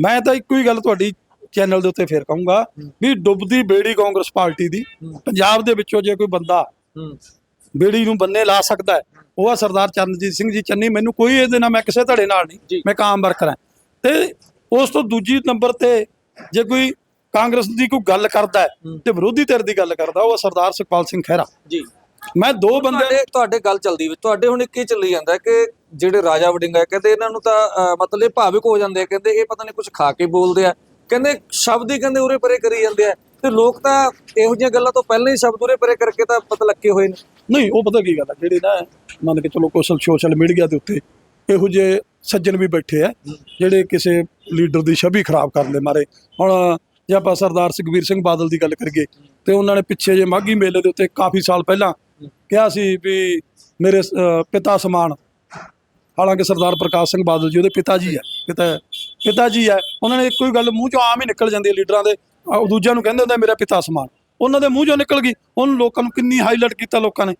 ਮੈਂ ਤਾਂ ਇੱਕੋ ਹੀ ਗੱਲ ਤੁਹਾਡੀ ਚੈਨਲ ਦੇ ਉੱਤੇ ਫੇਰ ਕਹੂੰਗਾ ਵੀ ਡੁੱਬਦੀ ਬੇੜੀ ਕਾਂਗਰਸ ਪਾਰਟੀ ਦੀ। ਪੰਜਾਬ ਦੇ ਵਿੱਚੋਂ ਜੇ ਕੋਈ ਬੰਦਾ ਬੇੜੀ ਨੂੰ ਬੰਨੇ ਲਾ ਸਕਦਾ ਹੈ ਉਹ ਆ ਸਰਦਾਰ ਚਰਨਜੀਤ ਸਿੰਘ ਜੀ। ਚੰਨੀ ਮੈਨੂੰ ਕੋਈ ਇਹਦੇ ਨਾਲ ਮੈਂ ਕਿਸੇ ਧੜੇ ਨਾਲ। ਨਹੀਂ। ਮੈਂ ਕਾਮ ਵਰਕਰ ਹਾਂ। ਤੇ ਉਸ ਤੋਂ ਦੂਜੀ ਨੰਬਰ ਤੇ ਜੇ ਕੋਈ ਕਾਂਗਰਸ ਦੀ ਕੋਈ ਗੱਲ ਕਰਦਾ ਹੈ ਤੇ ਵਿਰੋਧੀ ਧਿਰ ਦੀ ਗੱਲ ਕਰਦਾ ਉਹ ਆ ਸਰਦਾਰ ਸੁਖਪਾਲ ਸਿੰਘ ਖਹਿਰਾ। ਜੀ। ਮੈਂ ਦੋ ਬੰਦੇ ਤੁਹਾਡੇ ਗੱਲ ਚੱਲਦੀ ਵੀ ਤੁਹਾਡੇ ਹੁਣ ਇੱਕ ਹੀ ਚੱਲੀ ਜਾਂਦਾ ਕਿ ਜਿਹੜੇ ਰਾਜਾ ਵੜਿੰਗਾ ਕਹਿੰਦੇ ਇਹਨਾਂ ਨੂੰ ਤਾਂ ਮਤਲਬ ਇਹ ਭਾਵਿਕ ਹੋ ਜਾਂਦੇ ਆ ਕਹਿੰਦੇ ਇਹ ਪਤਾ ਨਹੀਂ ਕੁਝ ਖਾ ਕੇ ਬੋਲਦੇ ਆ। ਕਹਿੰਦੇ ਸ਼ਬਦ ਹੀ ਕਹਿੰਦੇ ਉਰੇ ਪਰੇ ਕਰੀ ਜਾਂਦੇ ਆ। ਤੇ ਲੋਕ ਤਾਂ ਇਹੋ ਜਿਹੀਆਂ ਗੱਲਾਂ ਤੋਂ ਪਹਿਲਾਂ ਹੀ ਸ਼ਬਦ ਉਰੇ ਪਰੇ ਕਰਕੇ ਤਾਂ ਪਤਾ ਲੱਗੇ ਹੋਏ ਨੇ। ਨਹੀਂ ਉਹ ਪਤਾ ਕੀ ਗੱਲ ਹੈ ਜਿਹੜੇ ਨਾ ਮੰਨ ਕੇ ਚਲੋ ਕੋਸ਼ਲ ਸੋਸ਼ਲ ਮੀਡੀਆ ਦੇ ਉੱਤੇ ਇਹੋ ਜਿਹੇ ਸੱਜਣ ਵੀ ਬੈਠੇ ਆ ਜਿਹੜੇ ਕਿਸੇ ਲੀਡਰ ਦੀ ਛਵੀ ਖਰਾਬ ਕਰਨ ਦੇ ਮਾਰੇ। ਹੁਣ ਜੇ ਆਪਾਂ ਸਰਦਾਰ ਸੁਖਬੀਰ ਸਿੰਘ ਬਾਦਲ ਦੀ ਗੱਲ ਕਰੀਏ, ਤੇ ਉਹਨਾਂ ਨੇ ਪਿੱਛੇ ਜੇ ਮਾਗੀ ਮੇਲੇ ਦੇ ਉੱਤੇ ਕਾਫੀ ਸਾਲ ਪਹਿਲਾਂ ਕਿਹਾ ਸੀ ਵੀ ਮੇਰੇ ਪਿਤਾ ਸਮਾਨ। ਹਾਲਾਂਕਿ ਸਰਦਾਰ ਪ੍ਰਕਾਸ਼ ਸਿੰਘ ਬਾਦਲ ਜੀ ਉਹਦੇ ਪਿਤਾ ਜੀ ਹੈ ਪਿਤਾ ਪਿਤਾ ਜੀ ਹੈ ਉਹਨਾਂ ਨੇ ਇੱਕੋ ਹੀ ਗੱਲ ਮੂੰਹ ਚੋਂ ਆਮ ਹੀ ਨਿਕਲ ਜਾਂਦੀ ਹੈ ਲੀਡਰਾਂ ਦੇ। ਦੂਜਿਆਂ ਨੂੰ ਕਹਿੰਦੇ ਹੁੰਦੇ ਮੇਰਾ ਪਿਤਾ ਸਮਾਨ। ਉਹਨਾਂ ਦੇ ਮੂੰਹ ਚੋਂ ਨਿਕਲ ਗਈ। ਉਹਨੂੰ ਲੋਕਾਂ ਨੂੰ ਕਿੰਨੀ ਹਾਈਲਾਈਟ ਕੀਤਾ ਲੋਕਾਂ ਨੇ।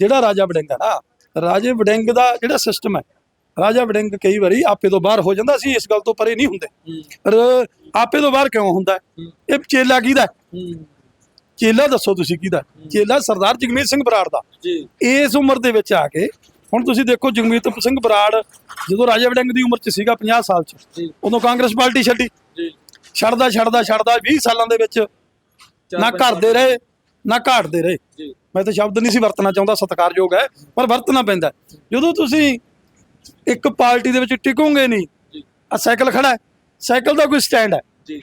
ਜਿਹੜਾ ਰਾਜਾ ਵੜਿੰਗ ਹੈ ਨਾ, ਰਾਜੇ ਵੜਿੰਗ ਦਾ ਜਿਹੜਾ ਸਿਸਟਮ ਹੈ ਰਾਜਾ ਵੜਿੰਗ ਕਈ ਵਾਰੀ ਆਪੇ ਤੋਂ ਬਾਹਰ ਹੋ ਜਾਂਦਾ ਸੀ ਇਸ ਗੱਲ ਤੋਂ ਪਰੇ ਨਹੀਂ ਹੁੰਦੇ। ਪਰ ਆਪੇ ਤੋਂ ਬਾਹਰ ਕਿਉਂ ਹੁੰਦਾ? ਇਹ ਚੇਲਾ ਕਿਹਦਾ? ਚੇਲਾ ਦੱਸੋ ਤੁਸੀਂ ਕਿਹਦਾ? ਚੇਲਾ ਸਰਦਾਰ ਜਗਮੀਤ ਸਿੰਘ ਬਰਾੜ ਦਾ। ਇਸ ਉਮਰ ਦੇ ਵਿੱਚ ਆ ਕੇ ਹੁਣ ਤੁਸੀਂ ਦੇਖੋ ਜਗਮੀਤ ਸਿੰਘ ਬਰਾੜ ਜਦੋਂ ਰਾਜਾ ਵੜਿੰਗ ਦੀ ਉਮਰ 'ਚ ਸੀਗਾ 50 ਸਾਲ 'ਚ ਉਦੋਂ ਕਾਂਗਰਸ ਪਾਰਟੀ ਛੱਡੀ। ਛੱਡਦਾ ਛੱਡਦਾ ਛੱਡਦਾ 20 ਸਾਲਾਂ ਦੇ ਵਿੱਚ ਨਾ ਘਰਦੇ ਰਹੇ ਨਾ ਘਾਟਦੇ ਰਹੇ। ਮੈਂ ਤਾਂ ਸ਼ਬਦ ਨਹੀਂ ਸੀ ਵਰਤਣਾ ਚਾਹੁੰਦਾ ਸਤਿਕਾਰਯੋਗ ਹੈ ਪਰ ਵਰਤਣਾ ਪੈਂਦਾ। ਜਦੋਂ ਤੁਸੀਂ ਇੱਕ ਪਾਰਟੀ ਦੇ ਵਿੱਚ ਟਿਕੋਗੇ ਨਹੀਂ। ਆ ਸਾਈਕਲ ਖੜਾ ਹੈ। ਸਾਈਕਲ ਦਾ ਕੋਈ ਸਟੈਂਡ ਹੈ। ਜੀ।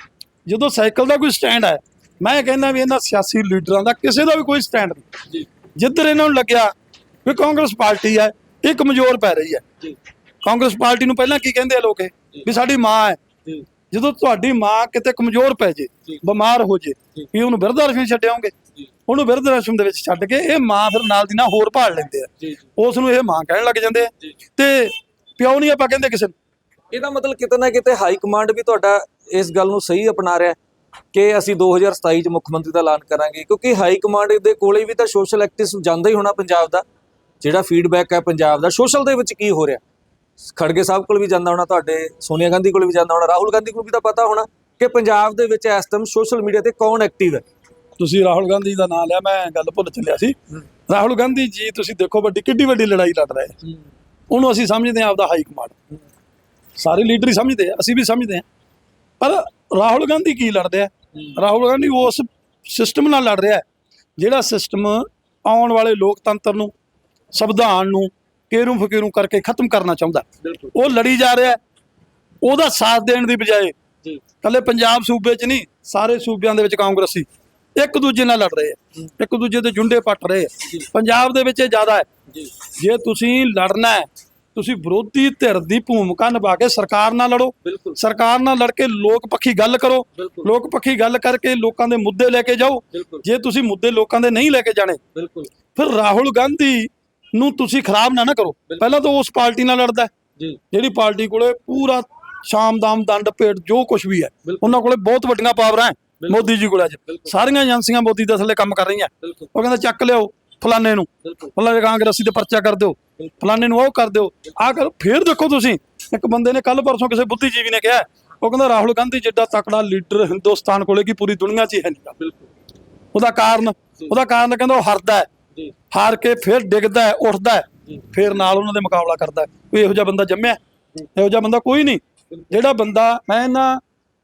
ਜਦੋਂ ਸਾਈਕਲ ਦਾ ਕੋਈ ਸਟੈਂਡ ਹੈ ਮੈਂ ਕਹਿੰਦਾ ਵੀ ਇਹਨਾਂ ਸਿਆਸੀ ਲੀਡਰਾਂ ਦਾ ਕਿਸੇ ਦਾ ਵੀ ਕੋਈ ਸਟੈਂਡ ਨਹੀਂ। ਜੀ। ਜਿੱਧਰ ਇਹਨਾਂ ਨੂੰ ਲੱਗਿਆ ਵੀ ਕਾਂਗਰਸ ਪਾਰਟੀ ਹੈ ਇਹ ਕਮਜ਼ੋਰ ਪੈ ਰਹੀ ਹੈ। ਜੀ। ਕਾਂਗਰਸ ਪਾਰਟੀ ਨੂੰ ਪਹਿਲਾਂ ਕੀ ਕਹਿੰਦੇ ਆ ਲੋਕ ਵੀ ਸਾਡੀ ਮਾਂ ਹੈ। ਜੀ। ਜਦੋਂ ਤੁਹਾਡੀ ਮਾਂ ਕਿਤੇ ਕਮਜ਼ੋਰ ਪੈ ਜੇ। ਬਿਮਾਰ ਹੋ ਜੇ। ਵੀ ਉਹਨੂੰ ਬਿਰਧ ਆਸ਼ਰਮ ਛੱਡ ਆਉਂਗੇ ਜੀ ਉਹਨੂੰ ਬਿਰਧ ਆਸ਼ਰਮ ਦੇ ਵਿੱਚ ਛੱਡ ਕੇ ਇਹ ਮਾਂ ਫਿਰ ਨਾਲ ਦੀ ਨਾਲ ਹੋਰ ਭਾਲ ਲੈਂਦੇ ਆ। ਉਸ ਨੂੰ ਇਹ ਮਾਂ ਕਹਿਣ ਲੱਗ ਜਾਂਦੇ ਆ। ਤੇ ਪਿਓ ਨਹੀਂ ਆਪਾਂ ਕਹਿੰਦੇ ਕਿਸੇ ਨੂੰ। ਇਹਦਾ ਮਤਲਬ ਕਿਤੇ ਨਾ ਕਿਤੇ ਹਾਈ ਕਮਾਂਡ ਵੀ ਤੁਹਾਡਾ ਇਸ ਗੱਲ ਨੂੰ ਸਹੀ ਅਪਣਾ ਰਿਹਾ ਕਿ ਅਸੀਂ 2027 ਚ ਮੁੱਖ ਮੰਤਰੀ ਦਾ ਐਲਾਨ ਕਰਾਂਗੇ। ਕਿਉਂਕਿ ਹਾਈ ਕਮਾਂਡ ਦੇ ਕੋਲੇ ਵੀ ਤਾਂ ਸੋਸ਼ਲ ਐਕਟਿਵਿਸਟ ਜਾਂਦਾ ਹੀ ਹੋਣਾ ਪੰਜਾਬ ਦਾ। ਜਿਹੜਾ ਫੀਡਬੈਕ ਹੈ ਪੰਜਾਬ ਦਾ ਸੋਸ਼ਲ ਦੇ ਵਿੱਚ ਕੀ ਹੋ ਰਿਹਾ? ਖੜਗੇ ਸਾਹਿਬ ਕੋਲ ਵੀ ਜਾਂਦਾ ਹੋਣਾ ਤੁਹਾਡੇ ਸੋਨੀਆ ਗਾਂਧੀ ਕੋਲ ਵੀ ਜਾਂਦਾ ਹੋਣਾ ਰਾਹੁਲ ਗਾਂਧੀ ਕੋਲ ਵੀ ਤਾਂ ਪਤਾ ਹੋਣਾ ਕਿ ਪੰਜਾਬ ਦੇ ਵਿੱਚ ਇਸ ਟਾਈਮ ਸੋਸ਼ਲ ਮੀਡੀਆ ਤੇ ਕੌਣ ਐਕਟਿਵ ਹੈ। ਤੁਸੀਂ ਰਾਹੁਲ ਗਾਂਧੀ ਦਾ ਨਾਮ ਲਿਆ ਮੈਂ ਗੱਲ ਭੁੱਲ ਚੱਲਿਆ ਸੀ। ਰਾਹੁਲ ਗਾਂਧੀ ਜੀ ਤੁਸੀਂ ਦੇਖੋ ਵੱਡੀ ਕਿੱਡੀ ਵੱਡੀ ਲੜਾਈ ਲੜ ਰਹੇ। ਉਹਨੂੰ ਅਸੀਂ ਸਮਝਦੇ ਹਾਂ ਆਪਦਾ ਹਾਈ ਕਮਾਂਡ ਸਾਰੇ ਲੀਡਰ ਹੀ ਸਮਝਦੇ ਆ ਅਸੀਂ ਵੀ ਸਮਝਦੇ ਆ ਪਰ ਰਾਹੁਲ ਗਾਂਧੀ ਕੀ ਲੜਦੇ ਆ? ਰਾਹੁਲ ਗਾਂਧੀ ਉਸ ਸਿਸਟਮ ਨਾਲ ਲੜ ਰਿਹਾ ਜਿਹੜਾ ਸਿਸਟਮ ਆਉਣ ਵਾਲੇ ਲੋਕਤੰਤਰ ਨੂੰ ਸੰਵਿਧਾਨ ਨੂੰ ਕੇਰੂ ਫਕੀਰੂ ਕਰਕੇ ਖਤਮ ਕਰਨਾ ਚਾਹੁੰਦਾ। ਉਹ ਲੜੀ ਜਾ ਰਿਹਾ। ਉਹਦਾ ਸਾਥ ਦੇਣ ਦੀ ਬਜਾਏ ਜੀ। ਕੱਲੇ ਪੰਜਾਬ ਸੂਬੇ 'ਚ ਨਹੀਂ ਸਾਰੇ ਸੂਬਿਆਂ ਦੇ ਵਿੱਚ ਕਾਂਗਰਸੀ। ਇੱਕ ਦੂਜੇ ਨਾਲ ਲੜ ਰਹੇ ਆ। ਇੱਕ ਦੂਜੇ ਦੇ ਜੁੰਡੇ ਪੱਟ ਰਹੇ ਆ। ਪੰਜਾਬ ਦੇ ਵਿੱਚ ਇਹ ਜ਼ਿਆਦਾ ਹੈ। ਜੀ। ਤੁਸੀਂ ਲੜਨਾ ਹੈ ਤੁਸੀਂ ਵਿਰੋਧੀ ਧਿਰ ਦੀ ਭੂਮਿਕਾ ਨਿਭਾ ਕੇ ਸਰਕਾਰ ਨਾਲ ਲੜੋ। ਸਰਕਾਰ ਨਾਲ ਲੜ ਕੇ ਲੋਕ ਪੱਖੀ ਗੱਲ ਕਰੋ। ਲੋਕ ਪੱਖੀ ਗੱਲ ਕਰਕੇ ਲੋਕਾਂ ਦੇ ਮੁੱਦੇ ਲੈ ਕੇ ਜਾਓ। ਜੇ ਤੁਸੀਂ ਮੁੱਦੇ ਲੋਕਾਂ ਦੇ ਨਹੀਂ ਲੈ ਕੇ ਜਾਣੇ ਫਿਰ ਰਾਹੁਲ ਗਾਂਧੀ ਨੂੰ ਤੁਸੀਂ ਖਰਾਬ ਨਾ ਨਾ ਕਰੋ। ਪਹਿਲਾਂ ਤਾਂ ਉਸ ਪਾਰਟੀ ਨਾਲ ਲੜਦਾ ਜਿਹੜੀ ਪਾਰਟੀ ਕੋਲੇ ਪੂਰਾ ਸ਼ਾਮ ਦਾਮ ਦੰਡ ਭੇਟ ਜੋ ਕੁਝ ਵੀ ਹੈ। ਉਹਨਾਂ ਕੋਲੇ ਬਹੁਤ ਵੱਡੀਆਂ ਪਾਵਰਾਂ ਹੈ। ਮੋਦੀ ਜੀ ਕੋਲੇ ਅੱਜ। ਸਾਰੀਆਂ ਏਜੰਸੀਆਂ ਮੋਦੀ ਦੇ ਥੱਲੇ ਕੰਮ ਕਰ ਰਹੀਆਂ। ਉਹ ਕਹਿੰਦਾ ਚੱਕ ਲਿਓ ਫਲਾਣੇ ਨੂੰ। ਫਲਾਣੇ ਕਾਂਗਰਸੀ ਤੇ ਪਰਚਾ ਕਰ ਦਿਓ। ਫਲਾਣੇ ਨੂੰ ਉਹ ਕਰ ਦਿਓ। ਆ ਕਰ ਫੇਰ ਦੇਖੋ ਤੁਸੀਂ ਇੱਕ ਬੰਦੇ ਨੇ ਕੱਲ ਪਰਸੋਂ ਕਿਸੇ ਬੁੱਧੀਜੀਵੀ ਨੇ ਕਿਹਾ ਉਹ ਕਹਿੰਦਾ ਰਾਹੁਲ ਗਾਂਧੀ ਜਿੱਡਾ ਤਕੜਾ ਲੀਡਰ ਹਿੰਦੁਸਤਾਨ ਕੋਲੇ ਕੀ ਪੂਰੀ ਦੁਨੀਆ 'ਚ ਹੀ ਹੈ ਨਹੀਂ। ਬਿਲਕੁਲ। ਉਹਦਾ ਕਾਰਨ ਉਹਦਾ ਕਾਰਨ ਕਹਿੰਦਾ ਉਹ ਹਰਦਾ ਹੈ। ਹਾਰ ਕੇ ਫਿਰ ਡਿੱਗਦਾ ਹੈ ਉੱਠਦਾ। ਫਿਰ ਨਾਲ ਉਹਨਾਂ ਦੇ ਮੁਕਾਬਲਾ ਕਰਦਾ ਹੈ। ਕੋਈ ਇਹੋ ਜਿਹਾ ਬੰਦਾ ਜੰਮਿਆ? ਇਹੋ ਜਿਹਾ ਬੰਦਾ ਕੋਈ ਨਹੀਂ। ਜਿਹੜਾ ਬੰਦਾ ਮੈਂ ਨਾ